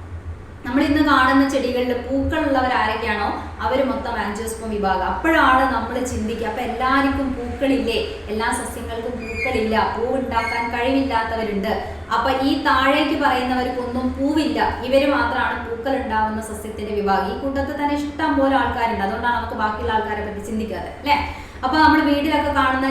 നമ്മൾ ഇന്ന് കാണുന്ന ചെടികളിൽ പൂക്കളുള്ളവർ ആരൊക്കെയാണോ അവർ മൊത്തം ആൻജിയോസ്പോം വിഭാഗം. അപ്പോഴാണ് നമ്മൾ ചിന്തിക്കുക അപ്പൊ എല്ലാവർക്കും പൂക്കളില്ലേ? എല്ലാ സസ്യങ്ങൾക്കും പൂക്കളില്ല. പൂ ഉണ്ടാക്കാൻ കഴിവില്ലാത്തവരുണ്ട്. അപ്പൊ ഈ താഴേക്ക് പറയുന്നവർക്കൊന്നും പൂവില്ല. ഇവർ മാത്രമാണ് പൂക്കൾ ഉണ്ടാവുന്ന സസ്യത്തിന്റെ വിഭാഗം. ഈ കൂട്ടത്തിൽ തന്നെ ഇഷ്ടം പോലെ ആൾക്കാരുണ്ട്. അതുകൊണ്ടാണ് നമുക്ക് ബാക്കിയുള്ള ആൾക്കാരെ പറ്റി ചിന്തിക്കാതെ. അല്ലെ? അപ്പൊ നമ്മുടെ വീട്ടിലൊക്കെ കാണുന്ന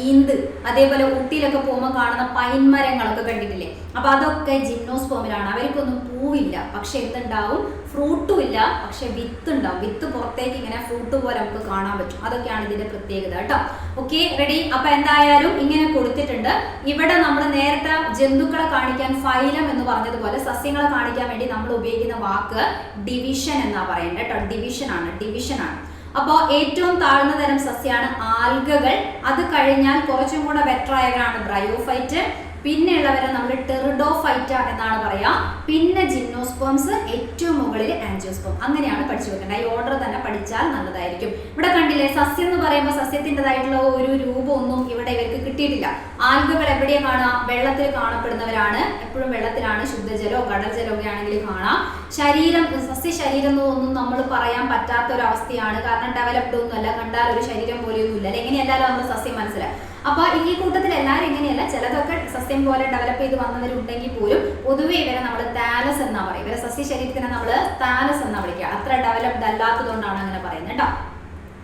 ഈന്ത് അതേപോലെ ഊട്ടിയിലൊക്കെ പോകുമ്പോൾ കാണുന്ന പൈൻ മരങ്ങളൊക്കെ കണ്ടിട്ടില്ലേ? അപ്പൊ അതൊക്കെ ജിംനോസ് ഫോമിലാണ് അവർക്കൊന്നും പൂവില്ല. പക്ഷെ എന്തുണ്ടാവും? ഫ്രൂട്ടും ഇല്ല. പക്ഷെ വിത്ത് ഉണ്ടാവും വിത്ത് പുറത്തേക്ക് ഇങ്ങനെ ഫ്രൂട്ട് പോലെ നമുക്ക് കാണാൻ പറ്റും. അതൊക്കെയാണ് ഇതിന്റെ പ്രത്യേകത കേട്ടോ. Okay ready. അപ്പൊ എന്തായാലും ഇങ്ങനെ കൊടുത്തിട്ടുണ്ട്. ഇവിടെ നമ്മൾ നേരത്തെ ജന്തുക്കളെ കാണിക്കാൻ ഫൈലം എന്ന് പറഞ്ഞതുപോലെ സസ്യങ്ങളെ കാണിക്കാൻ വേണ്ടി നമ്മൾ ഉപയോഗിക്കുന്ന വാക്ക് ഡിവിഷൻ എന്നാ പറയുന്നത് കേട്ടോ. ഡിവിഷൻ ആണ് ഡിവിഷൻ ആണ് അപ്പോൾ ഏറ്റവും താഴ്ന്ന തരം സസ്യമാണ് ആൽഗകൾ. അത് കഴിഞ്ഞാൽ കുറച്ചും കൂടെ ബെറ്റർ ആയവരാണ് ബ്രയോഫൈറ്റ്. പിന്നെ ഉള്ളവരെ നമ്മൾ ടെറിഡോഫൈറ്റ എന്നാണ് പറയാ. പിന്നെ ജിംനോസ്പോംസ് ഏറ്റവും മുകളിൽ ആൻജിയോസ്പോം. അങ്ങനെയാണ് പഠിച്ചു വെക്കേണ്ടത്. ഈ ഓർഡർ തന്നെ പഠിച്ചാൽ നല്ലതായിരിക്കും. ഇവിടെ കണ്ടില്ലേ സസ്യം എന്ന് പറയുമ്പോൾ സസ്യത്തിന്റെതായിട്ടുള്ള ഒരു രൂപമൊന്നും ഇവിടെ ഇവർക്ക് കിട്ടിയിട്ടില്ല. ആൽഗകൾ എവിടെയാ കാണാം? വെള്ളത്തിൽ കാണപ്പെടുന്നവരാണ്. എപ്പോഴും വെള്ളത്തിലാണ് ശുദ്ധജലോ കടൽ ജലമോ ഒക്കെ ആണെങ്കിൽ കാണാം. ശരീരം സസ്യ ശരീരം എന്നൊന്നും നമ്മൾ പറയാൻ പറ്റാത്ത ഒരു അവസ്ഥയാണ് കാരണം ഡെവലപ്ഡ് ഒന്നും അല്ല കണ്ടാൽ ഒരു ശരീരം പോലെയൊന്നും ഇല്ല അല്ലെങ്കിൽ എങ്ങനെയല്ലാലും നമ്മൾ സസ്യം മനസ്സിലായി അപ്പൊ ഈ കൂട്ടത്തിൽ എല്ലാവരും എങ്ങനെയല്ല? ചിലതൊക്കെ സസ്യം പോലെ ഡെവലപ്പ് ചെയ്ത് വന്നവരുണ്ടെങ്കിൽ പോലും പൊതുവെ ഇവരെ നമ്മൾ താലസ് എന്നാ പറയും ഇവരെ സസ്യ ശരീരത്തിനെ നമ്മൾ താലസ് എന്നാ വിളിക്കുക. അത്ര ഡെവലപ്ഡ് അല്ലാത്തതുകൊണ്ടാണ് അങ്ങനെ പറയുന്നത് കേട്ടോ.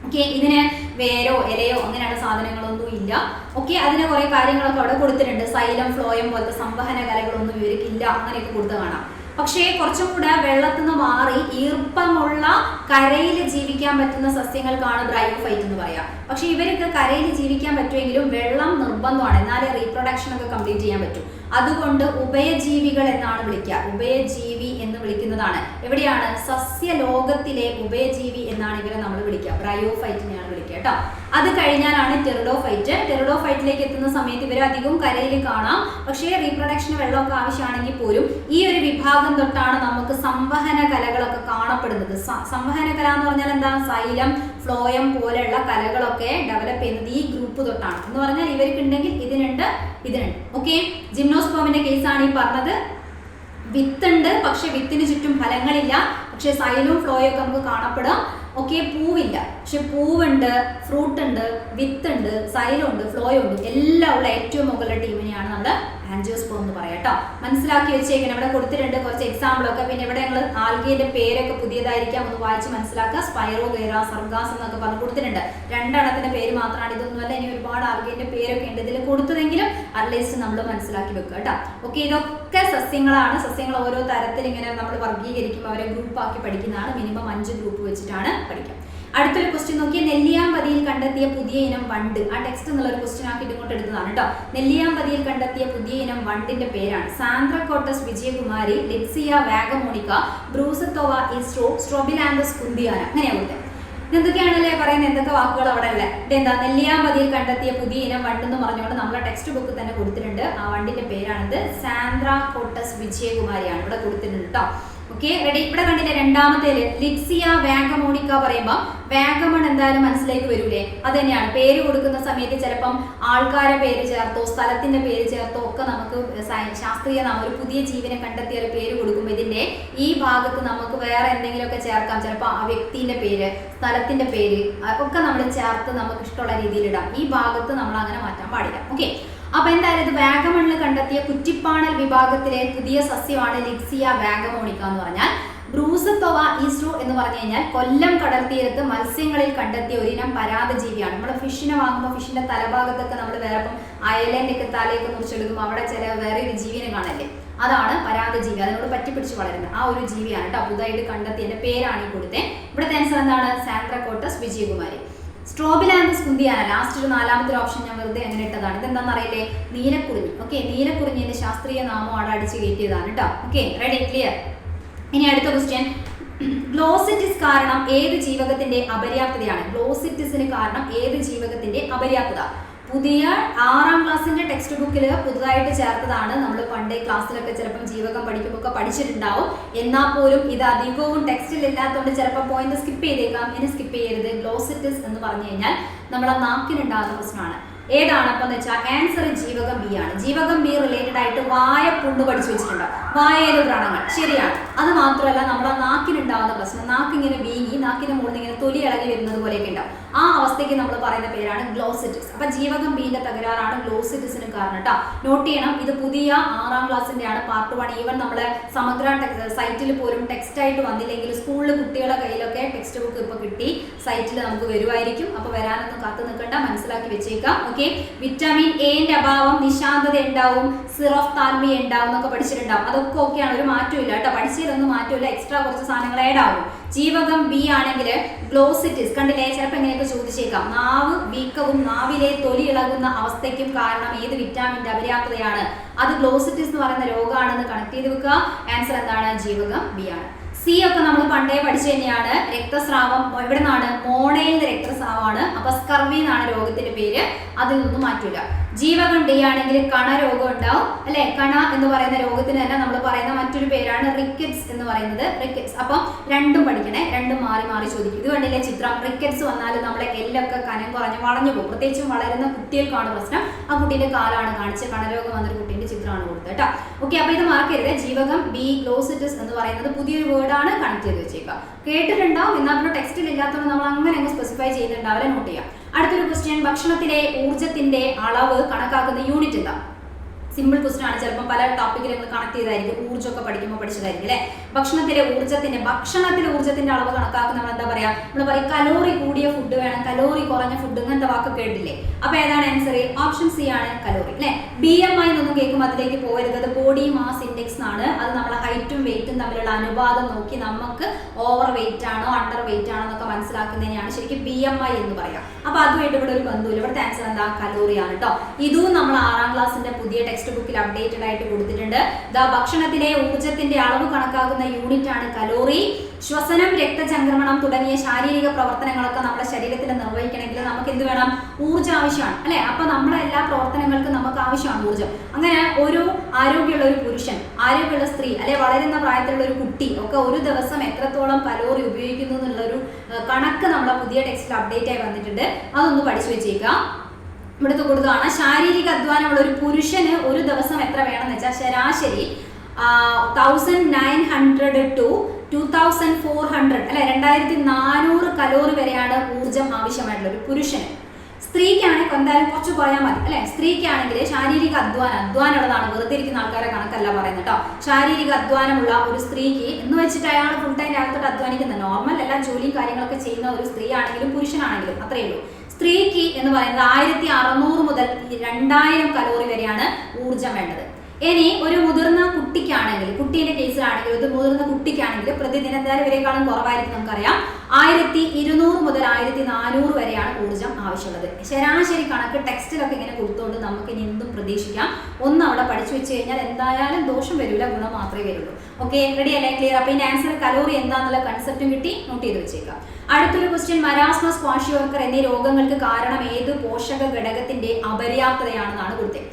ഓക്കെ ഇതിന് വേരോ ഇലയോ അങ്ങനെയുള്ള സാധനങ്ങളൊന്നും ഇല്ല. ഓക്കെ അതിന് കുറെ കാര്യങ്ങളൊക്കെ അവിടെ കൊടുത്തിട്ടുണ്ട്. സൈലം ഫ്ലോയം പോലത്തെ സംവഹന കലകളൊന്നും ഇവർക്കില്ല അങ്ങനെയൊക്കെ കൊടുത്ത് കാണാം. പക്ഷേ കുറച്ചും കൂടെ വെള്ളത്തിൽ നിന്ന് മാറി ഈർപ്പമുള്ള കരയിൽ ജീവിക്കാൻ പറ്റുന്ന സസ്യങ്ങൾക്കാണ് ബ്രയോഫൈറ്റ് എന്ന് പറയാം. പക്ഷെ ഇവർക്ക് കരയിൽ ജീവിക്കാൻ പറ്റുമെങ്കിലും വെള്ളം നിർബന്ധമാണ്. എന്നാലേ റീപ്രൊഡക്ഷൻ ഒക്കെ കംപ്ലീറ്റ് ചെയ്യാൻ പറ്റും. അതുകൊണ്ട് ഉഭയജീവികൾ എന്നാണ് വിളിക്കുക. ഉഭയജീവി എന്ന് വിളിക്കുന്നതാണ്. എവിടെയാണ്? സസ്യലോകത്തിലെ ഉഭയജീവി എന്നാണ് ഇവരെ നമ്മൾ വിളിക്കുക. ബ്രയോഫൈറ്റിനെയാണ് വിളിക്കുക കേട്ടോ. അത് കഴിഞ്ഞാലാണ് ടെറിഡോഫൈറ്റ് ടെറിഡോഫൈറ്റിലേക്ക് എത്തുന്ന സമയത്ത് ഇവരെ അധികവും കരയിൽ കാണാം. പക്ഷേ റീപ്രൊഡക്ഷന് വെള്ളമൊക്കെ ആവശ്യമാണെങ്കിൽ പോലും ഈ ഒരു വിഭാഗം തൊട്ടാണ് നമുക്ക് സംവഹന കലകളൊക്കെ കാണപ്പെടുന്നത്. സംവഹന കല എന്ന് പറഞ്ഞാൽ എന്താ? സൈലം ഫ്ലോയം പോലെയുള്ള കലകളൊക്കെ ഡെവലപ്പ് ചെയ്യുന്നത് ഈ ഗ്രൂപ്പ് തൊട്ടാണ്. എന്ന് പറഞ്ഞാൽ ഇവർക്കുണ്ടെങ്കിൽ ഇതിനുണ്ട് ഇതിനുണ്ട് ഓക്കെ ജിംനോസ്പോമിന്റെ കേസാണ് ഈ പറഞ്ഞത്. വിത്തുണ്ട് പക്ഷെ വിത്തിന് ചുറ്റും ഫലങ്ങളില്ല. പക്ഷെ സൈലും ഫ്ലോയും ഒക്കെ നമുക്ക് കാണപ്പെടാം. ഓക്കെ പൂവില്ല. പക്ഷെ പൂവുണ്ട് ഫ്രൂട്ട് ഉണ്ട് വിത്തുണ്ട് സൈലുണ്ട് ഫ്ലോയുണ്ട് എല്ലാം ഉള്ള ഏറ്റവും മുകളിലെ ടീമിനെയാണ് നമ്മൾ ആൻജിയോസ്പോം എന്ന് പറയാം കേട്ടോ മനസ്സിലാക്കി വെച്ചേക്കണം. ഇവിടെ കൊടുത്തിട്ടുണ്ട് കുറച്ച് എക്സാമ്പിൾ ഒക്കെ. പിന്നെ ഇവിടെ ഞങ്ങൾ ആൽഗയുടെ പേരൊക്കെ പുതിയതായിരിക്കാം ഒന്ന് വായിച്ച് മനസ്സിലാക്കുക. സ്പൈറോ ഗൈറ സർഗാസ് എന്നൊക്കെ പറഞ്ഞ് കൊടുത്തിട്ടുണ്ട്. രണ്ടെണ്ണത്തിന്റെ പേര് മാത്രമാണ് ഇതൊന്നുമല്ല ഇനി ഒരുപാട് ആൽഗയുടെ പേരൊക്കെ ഉണ്ട് ഇതിൽ കൊടുത്തതെങ്കിലും അറ്റ്ലീസ്റ്റ് നമ്മൾ മനസ്സിലാക്കി വെക്കുക കേട്ടോ ഓക്കെ ഇതൊക്കെ സസ്യങ്ങളാണ്. സസ്യങ്ങൾ ഓരോ തരത്തിൽ ഇങ്ങനെ നമ്മൾ വർഗീകരിക്കും അവരെ ഗ്രൂപ്പ് ആക്കി പഠിക്കുന്നതാണ്. മിനിമം അഞ്ച് ഗ്രൂപ്പ് വെച്ചിട്ടാണ് പഠിക്കുക. അടുത്തൊരു ക്വസ്റ്റ്യൻ നോക്കിയാൽ നെല്ലിയാമ്പതിയിൽ കണ്ടെത്തിയ പുതിയ ഇനം വണ്ട്. ആ ടെക്സ്റ്റ് എന്നുള്ള ഒരു ക്വസ്റ്റ്യൻ ആക്കി ഇങ്ങോട്ട് എടുത്തതാണ് കേട്ടോ നെല്ലിയാമ്പതിയിൽ കണ്ടെത്തിയ പുതിയ ഇനം വണ്ടിന്റെ പേരാണ്. സാന്ദ്രക്കോട്ടസ് വിജയകുമാരി ലെക്സിയ വാഗമോണിക്ക ബ്രൂസത്തോവ ഇസ്ട്രോ സ്ട്രോബിലാൻഡസ് കുന്തിയാന. അങ്ങനെയാവട്ടെ എന്തൊക്കെയാണല്ലേ പറയുന്നത് എന്തൊക്കെ വാക്കുകൾ അവിടെ അല്ലേ ഇതെന്താ നെല്ലിയാമ്പതിയിൽ കണ്ടെത്തിയ പുതിയ ഇനം വണ്ട് എന്ന് പറഞ്ഞുകൊണ്ട് നമ്മളെ ടെക്സ്റ്റ് ബുക്ക് തന്നെ കൊടുത്തിട്ടുണ്ട്. ആ വണ്ടിന്റെ പേരാണിത് സാന്ദ്ര കോട്ടസ് വിജയകുമാരിയാണ് ഇവിടെ കൊടുത്തിട്ടുണ്ട് കേട്ടോ ഓക്കെ റെഡി ഇവിടെ കണ്ടില്ലേ രണ്ടാമത്തേൽ? ലിപ്സിയ വാഗമോണിക്ക പറയുമ്പോൾ വാഗമൺ എന്തായാലും മനസ്സിലേക്ക് വരൂലേ? അത് തന്നെയാണ്. പേര് കൊടുക്കുന്ന സമയത്ത് ചിലപ്പം ആൾക്കാരെ പേര് ചേർത്തോ സ്ഥലത്തിന്റെ പേര് ചേർത്തോ ഒക്കെ നമുക്ക് ശാസ്ത്രീയ നാം ഒരു പുതിയ ജീവനെ കണ്ടെത്തിയ ഒരു പേര് കൊടുക്കുമ്പോൾ ഇതിന്റെ ഈ ഭാഗത്ത് നമുക്ക് വേറെ എന്തെങ്കിലുമൊക്കെ ചേർക്കാം. ചിലപ്പോൾ ആ വ്യക്തിന്റെ പേര് സ്ഥലത്തിന്റെ പേര് ഒക്കെ നമ്മൾ ചേർത്ത് നമുക്ക് ഇഷ്ടമുള്ള രീതിയിൽ ഇടാം. ഈ ഭാഗത്ത് നമ്മൾ അങ്ങനെ മാറ്റാൻ പാടില്ല. ഓക്കെ അപ്പൊ എന്തായാലും ഇത് വാഗമണിൽ കണ്ടെത്തിയ കുറ്റിപ്പാണൽ വിഭാഗത്തിലെ പുതിയ സസ്യമാണ് ലിക്സിയ വാഗമോണിക്ക എന്ന് പറഞ്ഞാൽ ബ്രൂസത്തോവ ഈസ്ട്രോ എന്ന് പറഞ്ഞു കഴിഞ്ഞാൽ കൊല്ലം കടൽ തീരത്ത് മത്സ്യങ്ങളിൽ കണ്ടെത്തിയ ഒരിനം പരാതജീവിയാണ്. നമ്മൾ ഫിഷിനെ വാങ്ങുമ്പോൾ ഫിഷിന്റെ തലഭാഗത്തൊക്കെ നമ്മൾ വേറെ ഇപ്പം അയലേന്റെ ഒക്കെ തലയൊക്കെ മുറിച്ചെടുക്കുമ്പോൾ അവിടെ ചില വേറെ ഒരു ജീവിനെ കാണല്ലേ? അതാണ് പരാതജീവി. അതിനോട് പറ്റിപ്പിടിച്ച് വളരുന്നത്. ആ ഒരു ജീവിയാണ് കേട്ടോ. പുതുതായിട്ട് കണ്ടെത്തിയതിന്റെ പേരാണ് ഈ കൊടുത്തത്. ഇവിടുത്തെ ആൻസർ എന്താണ്? സാൻഡ്രക്കോട്ടസ് വിജയകുമാരി. സ്ട്രോബിലാൻഡസ് കുന്തിയാണ്. ലാസ്റ്റ് ഒരു നാലാമത്തെ ഓപ്ഷൻ ഞാൻ വെറുതെ അങ്ങനെ ഇട്ടതാണ്. ഇതെന്താണെന്ന് അറിയില്ലേ? നീലക്കുറിഞ്ഞി. ഓക്കെ നീലക്കുറിഞ്ഞിന്റെ ശാസ്ത്രീയ നാമം അവിടെ അടിച്ച് കയറ്റിയതാണ് കേട്ടോ ഓക്കെ റെഡി ക്ലിയർ ഇനി അടുത്ത ക്വസ്റ്റ്യൻ ഗ്ലോസിറ്റിസ് കാരണം ഏത് ജീവകത്തിന്റെ അപര്യാപ്തതയാണ്? ഗ്ലോസിറ്റിസിന് കാരണം ഏത് ജീവകത്തിന്റെ അപര്യാപ്തത? പുതിയ ആറാം ക്ലാസ്സിന്റെ ടെക്സ്റ്റ് ബുക്കിൽ പുതുതായിട്ട് ചേർത്തതാണ്. നമ്മൾ പണ്ടേ ക്ലാസ്സിലൊക്കെ ചിലപ്പം ജീവകം പഠിക്കുമ്പോൾ ഒക്കെ പഠിച്ചിട്ടുണ്ടാവും. എന്നാൽ പോലും ഇത് അധികവും ടെക്സ്റ്റിൽ ഇല്ലാത്തതുകൊണ്ട് ചിലപ്പോൾ പോയിന്റ് സ്കിപ്പ് ചെയ്തേക്കാം. ഇനി സ്കിപ്പ് ചെയ്യരുത്. ഗ്ലോസിറ്റിസ് എന്ന് പറഞ്ഞു കഴിഞ്ഞാൽ നമ്മളെ നാക്കിനുണ്ടാകുന്ന പ്രശ്നമാണ്. ഏതാണ് അപ്പം എന്ന് വെച്ചാൽ ആൻസർ ജീവകം ബി ആണ്. ജീവകം ബി റിലേറ്റഡ് ആയിട്ട് വായ പുണ്ണ് പഠിച്ചു വെച്ചിട്ടുണ്ട്. വായയിലെ വ്രണങ്ങൾ. ശരിയാണ്. അത് മാത്രമല്ല നമ്മുടെ നാക്കിനുണ്ടാവുന്ന പ്രശ്നം. നാക്കിങ്ങനെ വീങ്ങി നാക്കിന് മുകളിൽ ഇങ്ങനെ തൊലി ഇളകി വരുന്നത് പോലെയൊക്കെ ഉണ്ടാവും. ആ അവസ്ഥയ്ക്ക് നമ്മൾ പറയുന്ന പേരാണ് ഗ്ലോസിറ്റിസ് അപ്പൊ ജീവകം ബിന്റെ തകരാറാണ് ഗ്ലോസിറ്റിസിന് കാരണം കേട്ടോ നോട്ട് ചെയ്യണം ഇത് പുതിയ ആറാം ക്ലാസ്സിന്റെ ആണ് പാർട്ട് വൺ ഈവൻ നമ്മളെ സമഗ്ര സൈറ്റിൽ പോലും ടെക്സ്റ്റ് ആയിട്ട് വന്നില്ലെങ്കിൽ സ്കൂളിൽ കുട്ടികളുടെ കയ്യിലൊക്കെ ടെക്സ്റ്റ് ബുക്ക് ഇപ്പൊ കിട്ടി. സൈറ്റിൽ നമുക്ക് വരുമായിരിക്കും അപ്പൊ വരാനൊന്നും കാത്തു നിൽക്കണ്ട മനസ്സിലാക്കി വെച്ചേക്കാം. ഓക്കെ വിറ്റാമിൻ എന്റെ അഭാവം നിശാന്തത ഉണ്ടാവും സിറോഫ് താൽമി ഉണ്ടാവും എന്നൊക്കെ പഠിച്ചിട്ടുണ്ടാവും. അതൊക്കെ ഓക്കെയാണ് ഒരു മാറ്റമില്ല കേട്ടോ പഠിച്ചതിലൊന്നും മാറ്റമില്ല എക്സ്ട്രാ കുറച്ച് സാധനങ്ങൾ ആഡ് ആവും. ജീവകം ബി ആണെങ്കിൽ ഗ്ലോസിറ്റിസ് കണ്ടില്ലേ? ചിലപ്പോൾ എങ്ങനെയൊക്കെ ചോദിച്ചേക്കാം. നാവ് വീക്കവും നാവിലെ തൊലി ഇളകുന്ന അവസ്ഥയ്ക്കും കാരണം ഏത് വിറ്റാമിന്റെ അപര്യാപ്തതയാണ്? അത് ഗ്ലോസിറ്റിസ് എന്ന് പറയുന്ന രോഗമാണെന്ന് കണക്ട് ചെയ്ത് വെക്കുക. ആൻസർ എന്താണ്? ജീവകം ബി ആണ്. സി ഒക്കെ നമ്മൾ പണ്ടേ പഠിച്ചു തന്നെയാണ്. രക്തസ്രാവം ഇവിടെ നിന്നാണ് മോണയിൽ രക്തസ്രാവമാണ്. അപ്പൊ സ്കർവി എന്നാണ് രോഗത്തിന്റെ പേര്. അതിൽ നിന്നും മാറ്റില്ല ജീവകം ഡി ആണെങ്കിൽ കണ രോഗം ഉണ്ടാവും അല്ലെ? കണ എന്ന് പറയുന്ന രോഗത്തിന് തന്നെ നമ്മൾ പറയുന്ന മറ്റൊരു പേരാണ് റിക്കറ്റ്സ് എന്ന് പറയുന്നത്. റിക്കറ്റ്സ് അപ്പം രണ്ടും പഠിക്കണേ. രണ്ടും മാറി മാറി ചോദിക്കും. ഇത് കണ്ടില്ലേ ചിത്രം? റിക്കറ്റ്സ് വന്നാൽ നമ്മളെ എല്ലൊക്കെ കനം കുറഞ്ഞ് വളഞ്ഞു പോകും. പ്രത്യേകിച്ചും വളരുന്ന കുട്ടികൾക്കാണ് പ്രശ്നം ആ കുട്ടീന്റെ കാലാണ് കാണിച്ച് കണരോഗം വന്നൊരു കുട്ടീന്റെ ചിത്രമാണ് കൊടുത്തത് കേട്ടോ. ഓക്കെ അപ്പൊ ഇത് മാർക്കരുത് ജീവകം ബി ക്ലോസിറ്റസ് എന്ന് പറയുന്നത് പുതിയൊരു വേർഡാണ് കണക്ട് ചെയ്ത് വെച്ചേക്കുക. കേട്ടിട്ടുണ്ടാവും എന്നാൽ ടെക്സ്റ്റിൽ ഇല്ലാത്തതുകൊണ്ട് നമ്മൾ അങ്ങനെ അങ്ങ് സ്പെസിഫൈ ചെയ്യുന്നുണ്ടാവില്ല നോട്ട് ചെയ്യാം. അടുത്തൊരു ക്വസ്റ്റ്യൻ ഭക്ഷണത്തിലെ ഊർജത്തിന്റെ അളവ് കണക്കാക്കുന്ന യൂണിറ്റ് എന്താ? സിമ്പിൾ ക്വസ്റ്റ്യൻ ആണ്. ചിലപ്പോൾ പല ടോപ്പിക്കിൽ നിങ്ങൾ കണക്ട് ചെയ്തായിരിക്കും. ഊർജമൊക്കെ പഠിക്കുമ്പോൾ പഠിച്ചതായിരിക്കും അല്ലേ? ഭക്ഷണത്തിലെ ഊർജത്തിന്റെ ഭക്ഷണത്തിലെ ഊർജത്തിന്റെ അളവ് കണക്കാക്കുന്ന നമ്മൾ എന്താ പറയാ? നമ്മൾ പറയും കലോറി കൂടിയ ഫുഡ് വേണം. കലോറി കുറഞ്ഞ ഫുഡ് ഇങ്ങനത്തെ വാക്ക് കേട്ടില്ലേ? അപ്പൊ ഏതാണ് ആൻസർ ഓപ്ഷൻ സി ആണ് കലോറി അല്ലെ? ബി എം ഐ എന്നൊന്നും കേൾക്കുമ്പോൾ അതിലേക്ക് പോകരുത്. അത് ബോഡി മാസ് ഇൻഡെക്സ് ആണ് അത് നമ്മളെ ഹൈറ്റും വെയിറ്റും തമ്മിലുള്ള അനുപാതം നോക്കി നമുക്ക് ഓവർ വെയിറ്റ് ആണോ അണ്ടർ വെയിറ്റ് ആണോ എന്നൊക്കെ മനസ്സിലാക്കുന്നതിനെയാണ് ശരിക്കും ബി എം ഐ എന്ന് പറയാം. അപ്പൊ അതുമായിട്ട് ഇവിടെ ഒരു ബന്ധുവില്ല. ഇവിടുത്തെ ആൻസർ എന്താ? കലോറി ആണ് കേട്ടോ ഇതും നമ്മൾ ആറാം ക്ലാസ്സിന്റെ പുതിയ ടെക്സ്റ്റ് ടെക്സ്റ്റ് ബുക്കിൽ അപ്ഡേറ്റഡ് ആയിട്ട് കൊടുത്തിട്ടുണ്ട്. ദ ഭക്ഷണത്തിലെ ഊർജത്തിന്റെ അളവ് കണക്കാക്കുന്ന യൂണിറ്റ് ആണ് കലോറി. ശ്വസനം രക്തചംക്രമണം തുടങ്ങിയ ശാരീരിക പ്രവർത്തനങ്ങളൊക്കെ നമ്മുടെ ശരീരത്തിൽ നിർവഹിക്കണമെങ്കിൽ നമുക്ക് എന്ത് വേണം? ഊർജം ആവശ്യമാണ്. അല്ലെ? അപ്പൊ നമ്മുടെ എല്ലാ പ്രവർത്തനങ്ങൾക്കും നമുക്ക് ആവശ്യമാണ് ഊർജം. അങ്ങനെ ഒരു ആരോഗ്യമുള്ള ഒരു പുരുഷൻ ആരോഗ്യമുള്ള സ്ത്രീ അല്ലെ വളരുന്ന പ്രായത്തിലുള്ള ഒരു കുട്ടി ഒക്കെ ഒരു ദിവസം എത്രത്തോളം കലോറി ഉപയോഗിക്കുന്നു എന്നുള്ളൊരു ഒരു കണക്ക് നമ്മുടെ പുതിയ ടെക്സ്റ്റിൽ അപ്ഡേറ്റ് ആയി വന്നിട്ടുണ്ട്. അതൊന്ന് പഠിച്ചു വെച്ചേക്കാം. ഇവിടുത്തെ കൊടുത്തതാണ് ശാരീരിക അധ്വാനമുള്ള ഒരു പുരുഷന് ഒരു ദിവസം എത്ര വേണമെന്ന് വെച്ചാൽ ശരാശരി thousand nine hundred to two thousand four hundred അല്ലെ രണ്ടായിരത്തി നാനൂറ് കലോറി വരെയാണ് ഊർജം ആവശ്യമായിട്ടുള്ള ഒരു പുരുഷന്. സ്ത്രീക്കാണെങ്കിൽ എന്തായാലും കുറച്ച് കുറയാൻ മതി. അല്ലെ സ്ത്രീക്കാണെങ്കിൽ ശാരീരിക അധ്വാനം അധ്വാനം ഉള്ളതാണ് വെറുതെ ഇരിക്കുന്ന ആൾക്കാരെ കണക്കല്ല പറയുന്നത് കേട്ടോ ശാരീരിക അധ്വാനമുള്ള ഒരു സ്ത്രീക്ക് എന്ന് വെച്ചിട്ട് അയാൾ ഫുൾ ടൈം രാത്രി അധ്വാനിക്കുന്ന നോർമൽ എല്ലാ ജോലിയും കാര്യങ്ങളൊക്കെ ചെയ്യുന്ന ഒരു സ്ത്രീ ആണെങ്കിലും പുരുഷനാണെങ്കിലും അത്രയേ ഉള്ളൂ. സ്ത്രീക്ക് എന്ന് പറയുന്നത് ആയിരത്തി അറുന്നൂറ് മുതൽ രണ്ടായിരം കലോറി വരെയാണ് ഊർജം വേണ്ടത്. ഇനി ഒരു മുതിർന്ന കുട്ടിക്കാണെങ്കിൽ കുട്ടീന്റെ കേസിലാണെങ്കിൽ ഒരു മുതിർന്ന കുട്ടിക്കാണെങ്കിൽ പ്രതിദിന വരെക്കാളും കുറവായിരിക്കും നമുക്കറിയാം. ആയിരത്തി ഇരുന്നൂറ് മുതൽ ആയിരത്തി നാനൂറ് വരെയാണ് ഊർജം ആവശ്യമുള്ളത്. ശരാശരി കണക്ക് ടെക്സ്റ്റിലൊക്കെ ഇങ്ങനെ കൊടുത്തുകൊണ്ട് നമുക്ക് ഇനി എന്തും പ്രതീക്ഷിക്കാം. ഒന്ന് അവിടെ പഠിച്ചു വെച്ച് കഴിഞ്ഞാൽ എന്തായാലും ദോഷം വരില്ല ഗുണം മാത്രമേ വരുള്ളൂ. ഓക്കെ റെഡി അല്ലേ? ക്ലിയർ അപ്പൊ ഇതിന്റെ ആൻസർ കലോറി എന്താണെന്നുള്ള കൺസെപ്റ്റും കിട്ടി നോട്ട് ചെയ്ത് വെച്ചേക്കാം. അടുത്തൊരു ക്വസ്റ്റ്യൻ മരാസ്മസ് ക്വാഷിയോർക്കർ എന്നീ രോഗങ്ങൾക്ക് കാരണം ഏത് പോഷക ഘടകത്തിന്റെ അപര്യാപ്തതയാണെന്നാണ് കൊടുത്തത്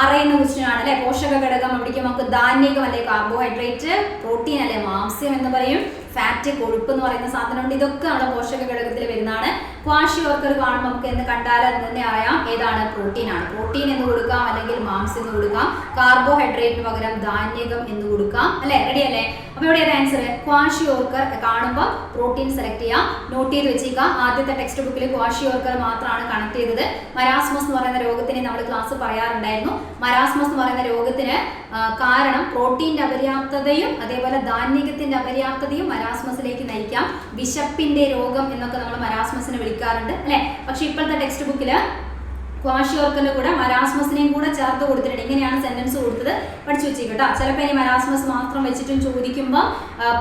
അറിയുന്ന ക്വസ്റ്റ്യൻ ആണ് അല്ലെ? പോഷക ഘടകം അവിടേക്ക് നമുക്ക് ധാന്യകം അല്ലെ? കാർബോഹൈഡ്രേറ്റ് പ്രോട്ടീൻ അല്ലെ? മാംസ്യം എന്ന് പറയും. ഫാറ്റ് കൊഴുപ്പ് എന്ന് പറയുന്ന സാധനമുണ്ട്. ഇതൊക്കെ നമ്മുടെ പോഷക ഘടകത്തിൽ വരുന്നതാണ്. ക്വാഷി വർക്കർ കാണുമ്പോൾ നമുക്ക് എന്ന് കണ്ടാൽ തന്നെ അറിയാം. ഏതാണ്? പ്രോട്ടീൻ ആണ്. പ്രോട്ടീൻ എന്ന് കൊടുക്കാം അല്ലെങ്കിൽ മാംസം എന്ന് കൊടുക്കാം. കാർബോഹൈഡ്രേറ്റിന് പകരം ധാന്യകം എന്ന് കൊടുക്കാം. അല്ലെ? റെഡി അല്ലേ? അപ്പൊ ഇവിടെ ഏത് ആൻസർ ക്വാഷിയോർക്കർ കാണുമ്പോൾ പ്രോട്ടീൻ സെലക്ട് ചെയ്യാം. നോട്ട് ചെയ്ത് വെച്ചേക്കുക ആദ്യത്തെ ടെക്സ്റ്റ് ബുക്കിൽ ക്വാഷിയോർക്കർ മാത്രമാണ് കണക്ട് ചെയ്തത്. മരാസ്മസ് എന്ന് പറയുന്ന രോഗത്തിന് നമ്മൾ ക്ലാസ് പറയാറുണ്ടായിരുന്നു. മരാസ്മസ് എന്ന് പറയുന്ന രോഗത്തിന് കാരണം പ്രോട്ടീന്റെ അപര്യാപ്തതയും അതേപോലെ ധാന്യകത്തിന്റെ അപര്യാപ്തതയും മരാസ്മസിലേക്ക് നയിക്കാം. വിശപ്പിന്റെ രോഗം എന്നൊക്കെ നമ്മൾ മരാസ്മസിനെ വിളിക്കാറുണ്ട് അല്ലേ? പക്ഷേ ഇപ്പോഴത്തെ ടെക്സ്റ്റ് ബുക്കിൽ ക്വാഷിയോർക്കിന്റെ കൂടെ മരാസ്മസിനെയും കൂടെ ചേർത്ത് കൊടുത്തിട്ടുണ്ട്. ഇങ്ങനെയാണ് സെന്റൻസ് കൊടുത്തത്. പഠിച്ചു വെച്ചേ കേട്ടോ ചിലപ്പോൾ ഇനി മരാസ്മസ് മാത്രം വെച്ചിട്ടും ചോദിക്കുമ്പോൾ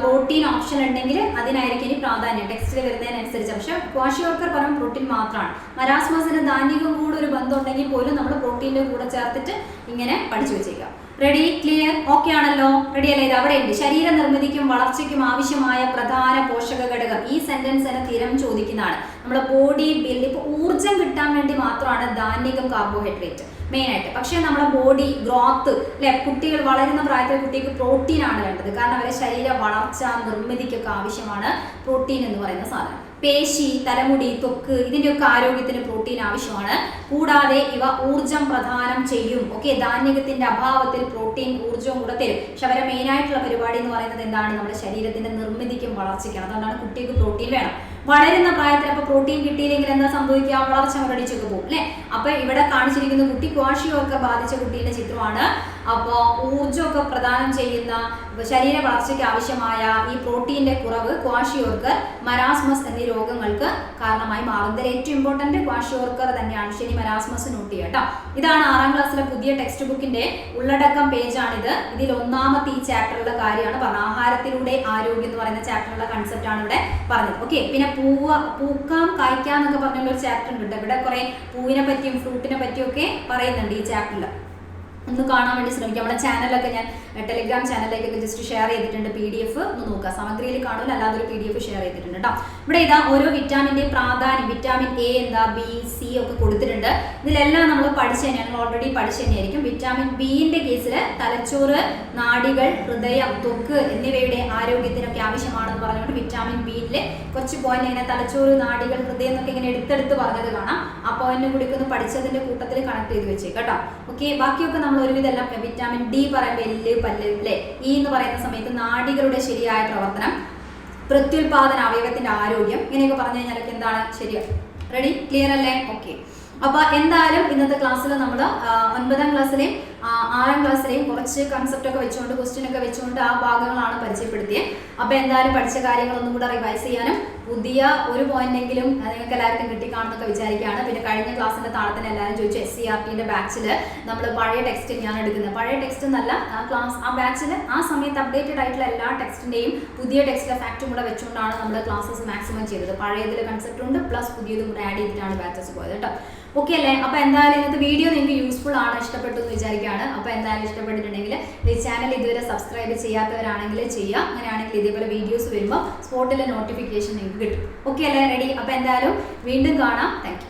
പ്രോട്ടീൻ ഓപ്ഷൻ ഉണ്ടെങ്കിൽ അതിനായിരിക്കും ഇനി പ്രാധാന്യം. ടെക്സ്റ്റിൽ വരുന്നതിനനുസരിച്ച്. പക്ഷെ ക്വാഷിയോർക്കർ പറഞ്ഞ പ്രോട്ടീൻ മാത്രമാണ്. മരാസ്മസിന് ധാന്യവും കൂടെ ഒരു ബന്ധം ഉണ്ടെങ്കിൽ പോലും നമ്മൾ പ്രോട്ടീന്റെ കൂടെ ചേർത്തിട്ട് ഇങ്ങനെ പഠിച്ചു വെച്ചേക്കാം. റെഡി ക്ലിയർ ഓക്കെ ആണല്ലോ. റെഡി അല്ലേ? ഇത് അവിടെ ഉണ്ട് ശരീര നിർമ്മിതിക്കും വളർച്ചയ്ക്കും ആവശ്യമായ പ്രധാന പോഷക ഘടകം. ഈ സെന്റൻസ് തന്നെ സ്ഥിരം ചോദിക്കുന്നതാണ്. നമ്മുടെ ബോഡി ബിൽഡ് ഇപ്പൊ ഊർജം കിട്ടാൻ വേണ്ടി മാത്രമാണ് ധാന്യകം കാർബോഹൈഡ്രേറ്റ് മെയിൻ ആയിട്ട്. പക്ഷേ നമ്മുടെ ബോഡി ഗ്രോത്ത് അല്ലെ കുട്ടികൾ വളരുന്ന പ്രായത്തിൽ കുട്ടികൾക്ക് പ്രോട്ടീൻ ആണ് വേണ്ടത്. കാരണം അവരെ ശരീര വളർച്ച നിർമ്മിതിക്കൊക്കെ ആവശ്യമാണ് പ്രോട്ടീൻ എന്ന് പറയുന്ന സാധനം. പേശി തലമുടി തൊക്ക് ഇതിന്റെയൊക്കെ ആരോഗ്യത്തിന് പ്രോട്ടീൻ ആവശ്യമാണ്. കൂടാതെ ഇവ ഊർജം പ്രദാനം ചെയ്യും. ഓക്കെ ധാന്യകത്തിന്റെ അഭാവത്തിൽ പ്രോട്ടീൻ ഊർജവും കൂടെ തരും. പക്ഷെ അവരെ മെയിൻ ആയിട്ടുള്ള പരിപാടി എന്ന് പറയുന്നത് എന്താണ്? നമ്മുടെ ശരീരത്തിന്റെ നിർമ്മിതിക്കും വളർച്ചയ്ക്കും. അതുകൊണ്ടാണ് കുട്ടികൾക്ക് പ്രോട്ടീൻ വേണം. വളരുന്ന പ്രായത്തിൽ അപ്പൊ പ്രോട്ടീൻ കിട്ടിയില്ലെങ്കിൽ എന്താ സംഭവിക്കുക? വളർച്ച മുരടിച്ചൊക്കെ പോകും അല്ലെ? അപ്പൊ ഇവിടെ കാണിച്ചിരിക്കുന്ന കുട്ടി ക്വാഷിയൊക്കെ ബാധിച്ച കുട്ടിയുടെ ചിത്രമാണ്. അപ്പോൾ ഊർജമൊക്കെ പ്രദാനം ചെയ്യുന്ന ശരീര വളർച്ചയ്ക്ക് ആവശ്യമായ ഈ പ്രോട്ടീന്റെ കുറവ് ക്വാഷിയോർക്കർ മരാസ്മസ് എന്നീ രോഗങ്ങൾക്ക് കാരണമായി മാറും. ഇതിൽ ഏറ്റവും ഇമ്പോർട്ടന്റ് ക്വാഷിയോർക്കർ തന്നെയാണ്. ശരി മരാസ്മസ് നോട്ട് ചെയ്യുക കേട്ടോ. ഇതാണ് ആറാം ക്ലാസ്സിലെ പുതിയ ടെക്സ്റ്റ് ബുക്കിന്റെ ഉള്ളടക്കം പേജാണിത് ഇതിൽ ഒന്നാമത്തെ ഈ ചാപ്റ്ററിലെ കാര്യമാണ് പറഞ്ഞത്. ആഹാരത്തിലൂടെ ആരോഗ്യം എന്ന് പറയുന്ന ചാപ്റ്ററുള്ള കൺസെപ്റ്റ് ആണ് ഇവിടെ പറഞ്ഞത്. ഓക്കെ പിന്നെ പൂവ പൂക്കാം കായ്ക്കാം എന്നൊക്കെ പറഞ്ഞുള്ള ഒരു ചാപ്റ്റർ ഉണ്ട് ഇവിടെ കുറെ പൂവിനെ പറ്റിയും ഫ്രൂട്ടിനെ പറ്റിയും ഒക്കെ പറയുന്നുണ്ട് ഈ ചാപ്റ്ററിൽ ഒന്ന് കാണാൻ വേണ്ടി ശ്രമിക്കാം. നമ്മുടെ ചാനലൊക്കെ ഞാൻ ടെലിഗ്രാം ചാനലിലേക്കൊക്കെ ജസ്റ്റ് ഷെയർ ചെയ്തിട്ടുണ്ട് പി ഡി എഫ് ഒന്ന് നോക്കുക സമഗ്രയിൽ കാണുമല്ലോ? അല്ലാതെ ഒരു പി ഡി എഫ് ഷെയർ ചെയ്തിട്ടുണ്ട് കേട്ടോ ഇവിടെ ഇതാ ഓരോ വിറ്റാമിന്റെ പ്രാധാന്യം വിറ്റാമിൻ എ എന്താ ബി സി ഒക്കെ കൊടുത്തിട്ടുണ്ട്. ഇതിലെല്ലാം നമ്മൾ പഠിച്ചു തന്നെയാണ്. ഓൾറെഡി പഠിച്ചു തന്നെയായിരിക്കും. വിറ്റാമിൻ ബിന്റെ കേസിൽ തലച്ചോറ് നാടികൾ ഹൃദയം ത്വക്ക് എന്നിവയുടെ ആരോഗ്യത്തിനൊക്കെ ആവശ്യമാണെന്ന് പറഞ്ഞുകൊണ്ട് വിറ്റാമിൻ ബിയിലെ കുറച്ച് പോയിന്റ് ഇങ്ങനെ തലച്ചോറ് നാടികൾ ഹൃദയം എന്നൊക്കെ ഇങ്ങനെ എടുത്തെടുത്ത് പറഞ്ഞത് കാണാം. ആ പോയിന്റ് കൂടി ഒന്ന് പഠിച്ചതിന്റെ കൂട്ടത്തിൽ കണക്ട് ചെയ്ത് വെച്ചേക്കാം കേട്ടോ ഓക്കെ ബാക്കിയൊക്കെ നമ്മൾ ഒരുവിധം എല്ലാം വിറ്റാമിൻ ഡി പറയുമ്പോൾ എല്ല് പല്ല് അല്ലേ ഈ എന്ന് പറയുന്ന സമയത്ത് നാടികളുടെ ശരിയായ പ്രവർത്തനം പ്രത്യുൽപാദന അവയവത്തിന്റെ ആരോഗ്യം ഇങ്ങനെയൊക്കെ പറഞ്ഞു കഴിഞ്ഞാലൊക്കെ എന്താണ് ശരിയാ? റെഡി ക്ലിയർ അല്ലേ? ഓക്കെ അപ്പൊ എന്തായാലും ഇന്നത്തെ ക്ലാസ്സിൽ നമ്മൾ ഒൻപതാം ക്ലാസ്സിലെയും ആ, ആറാം ക്ലാസ്സിലെയും കുറച്ച് കൺസെപ്റ്റ് ഒക്കെ വെച്ചുകൊണ്ട് ക്വസ്റ്റ്യൻ ഒക്കെ വെച്ചുകൊണ്ട് ആ ഭാഗങ്ങളാണ് പരിചയപ്പെടുത്തിയത്. അപ്പൊ എന്തായാലും പഠിച്ച കാര്യങ്ങളൊന്നും കൂടെ റിവൈസ് ചെയ്യാനും പുതിയ ഒരു പോയിന്റെങ്കിലും നിങ്ങൾക്ക് എല്ലാവർക്കും കിട്ടിക്കാണെന്നൊക്കെ വിചാരിക്കുകയാണ്. പിന്നെ കഴിഞ്ഞ ക്ലാസ്സിന്റെ താഴെ തന്നെ എല്ലാവരും ചോദിച്ചു എസ് സി ആർ ടിന്റെ ബാച്ചിൽ നമ്മൾ പഴയ ടെക്സ്റ്റ് ഞാൻ എടുക്കുന്നത്. പഴയ ടെക്സ്റ്റ് എന്നല്ല ആ ക്ലാസ് ആ ബാച്ചിൽ ആ സമയത്ത് അപ്ഡേറ്റഡ് ആയിട്ടുള്ള എല്ലാ ടെക്സ്റ്റിന്റെയും പുതിയ ടെക്സ്റ്റിലെ ഫാക്റ്റും കൂടെ വെച്ചുകൊണ്ടാണ് നമ്മൾ ക്ലാസ്സസ് മാക്സിമം ചെയ്തത്. പഴയതിൽ കൺസെപ്റ്റ് ഉണ്ട് പ്ലസ് പുതിയതും കൂടെ ആഡ് ചെയ്തിട്ടാണ് ബാച്ചസ് പോയത് കേട്ടോ. ഓക്കെ അല്ലേ? അപ്പോൾ എന്തായാലും ഇന്നത്തെ വീഡിയോ നിങ്ങൾക്ക് യൂസ്ഫുൾ ആണ് ഇഷ്ടപ്പെട്ടു എന്ന് വിചാരിക്കുകയാണ് അപ്പോൾ എന്തായാലും ഇഷ്ടപ്പെട്ടിട്ടുണ്ടെങ്കിൽ ഈ ചാനൽ ഇതുവരെ സബ്സ്ക്രൈബ് ചെയ്യാത്തവരാണെങ്കിൽ ചെയ്യുക. അങ്ങനെയാണെങ്കിൽ ഇതേപോലെ വീഡിയോസ് വരുമ്പോൾ സ്പോട്ടിലെ നോട്ടിഫിക്കേഷൻ നിങ്ങൾക്ക് കിട്ടും. ഓക്കെ അല്ലേ റെഡി അപ്പോൾ എന്തായാലും വീണ്ടും കാണാം. താങ്ക്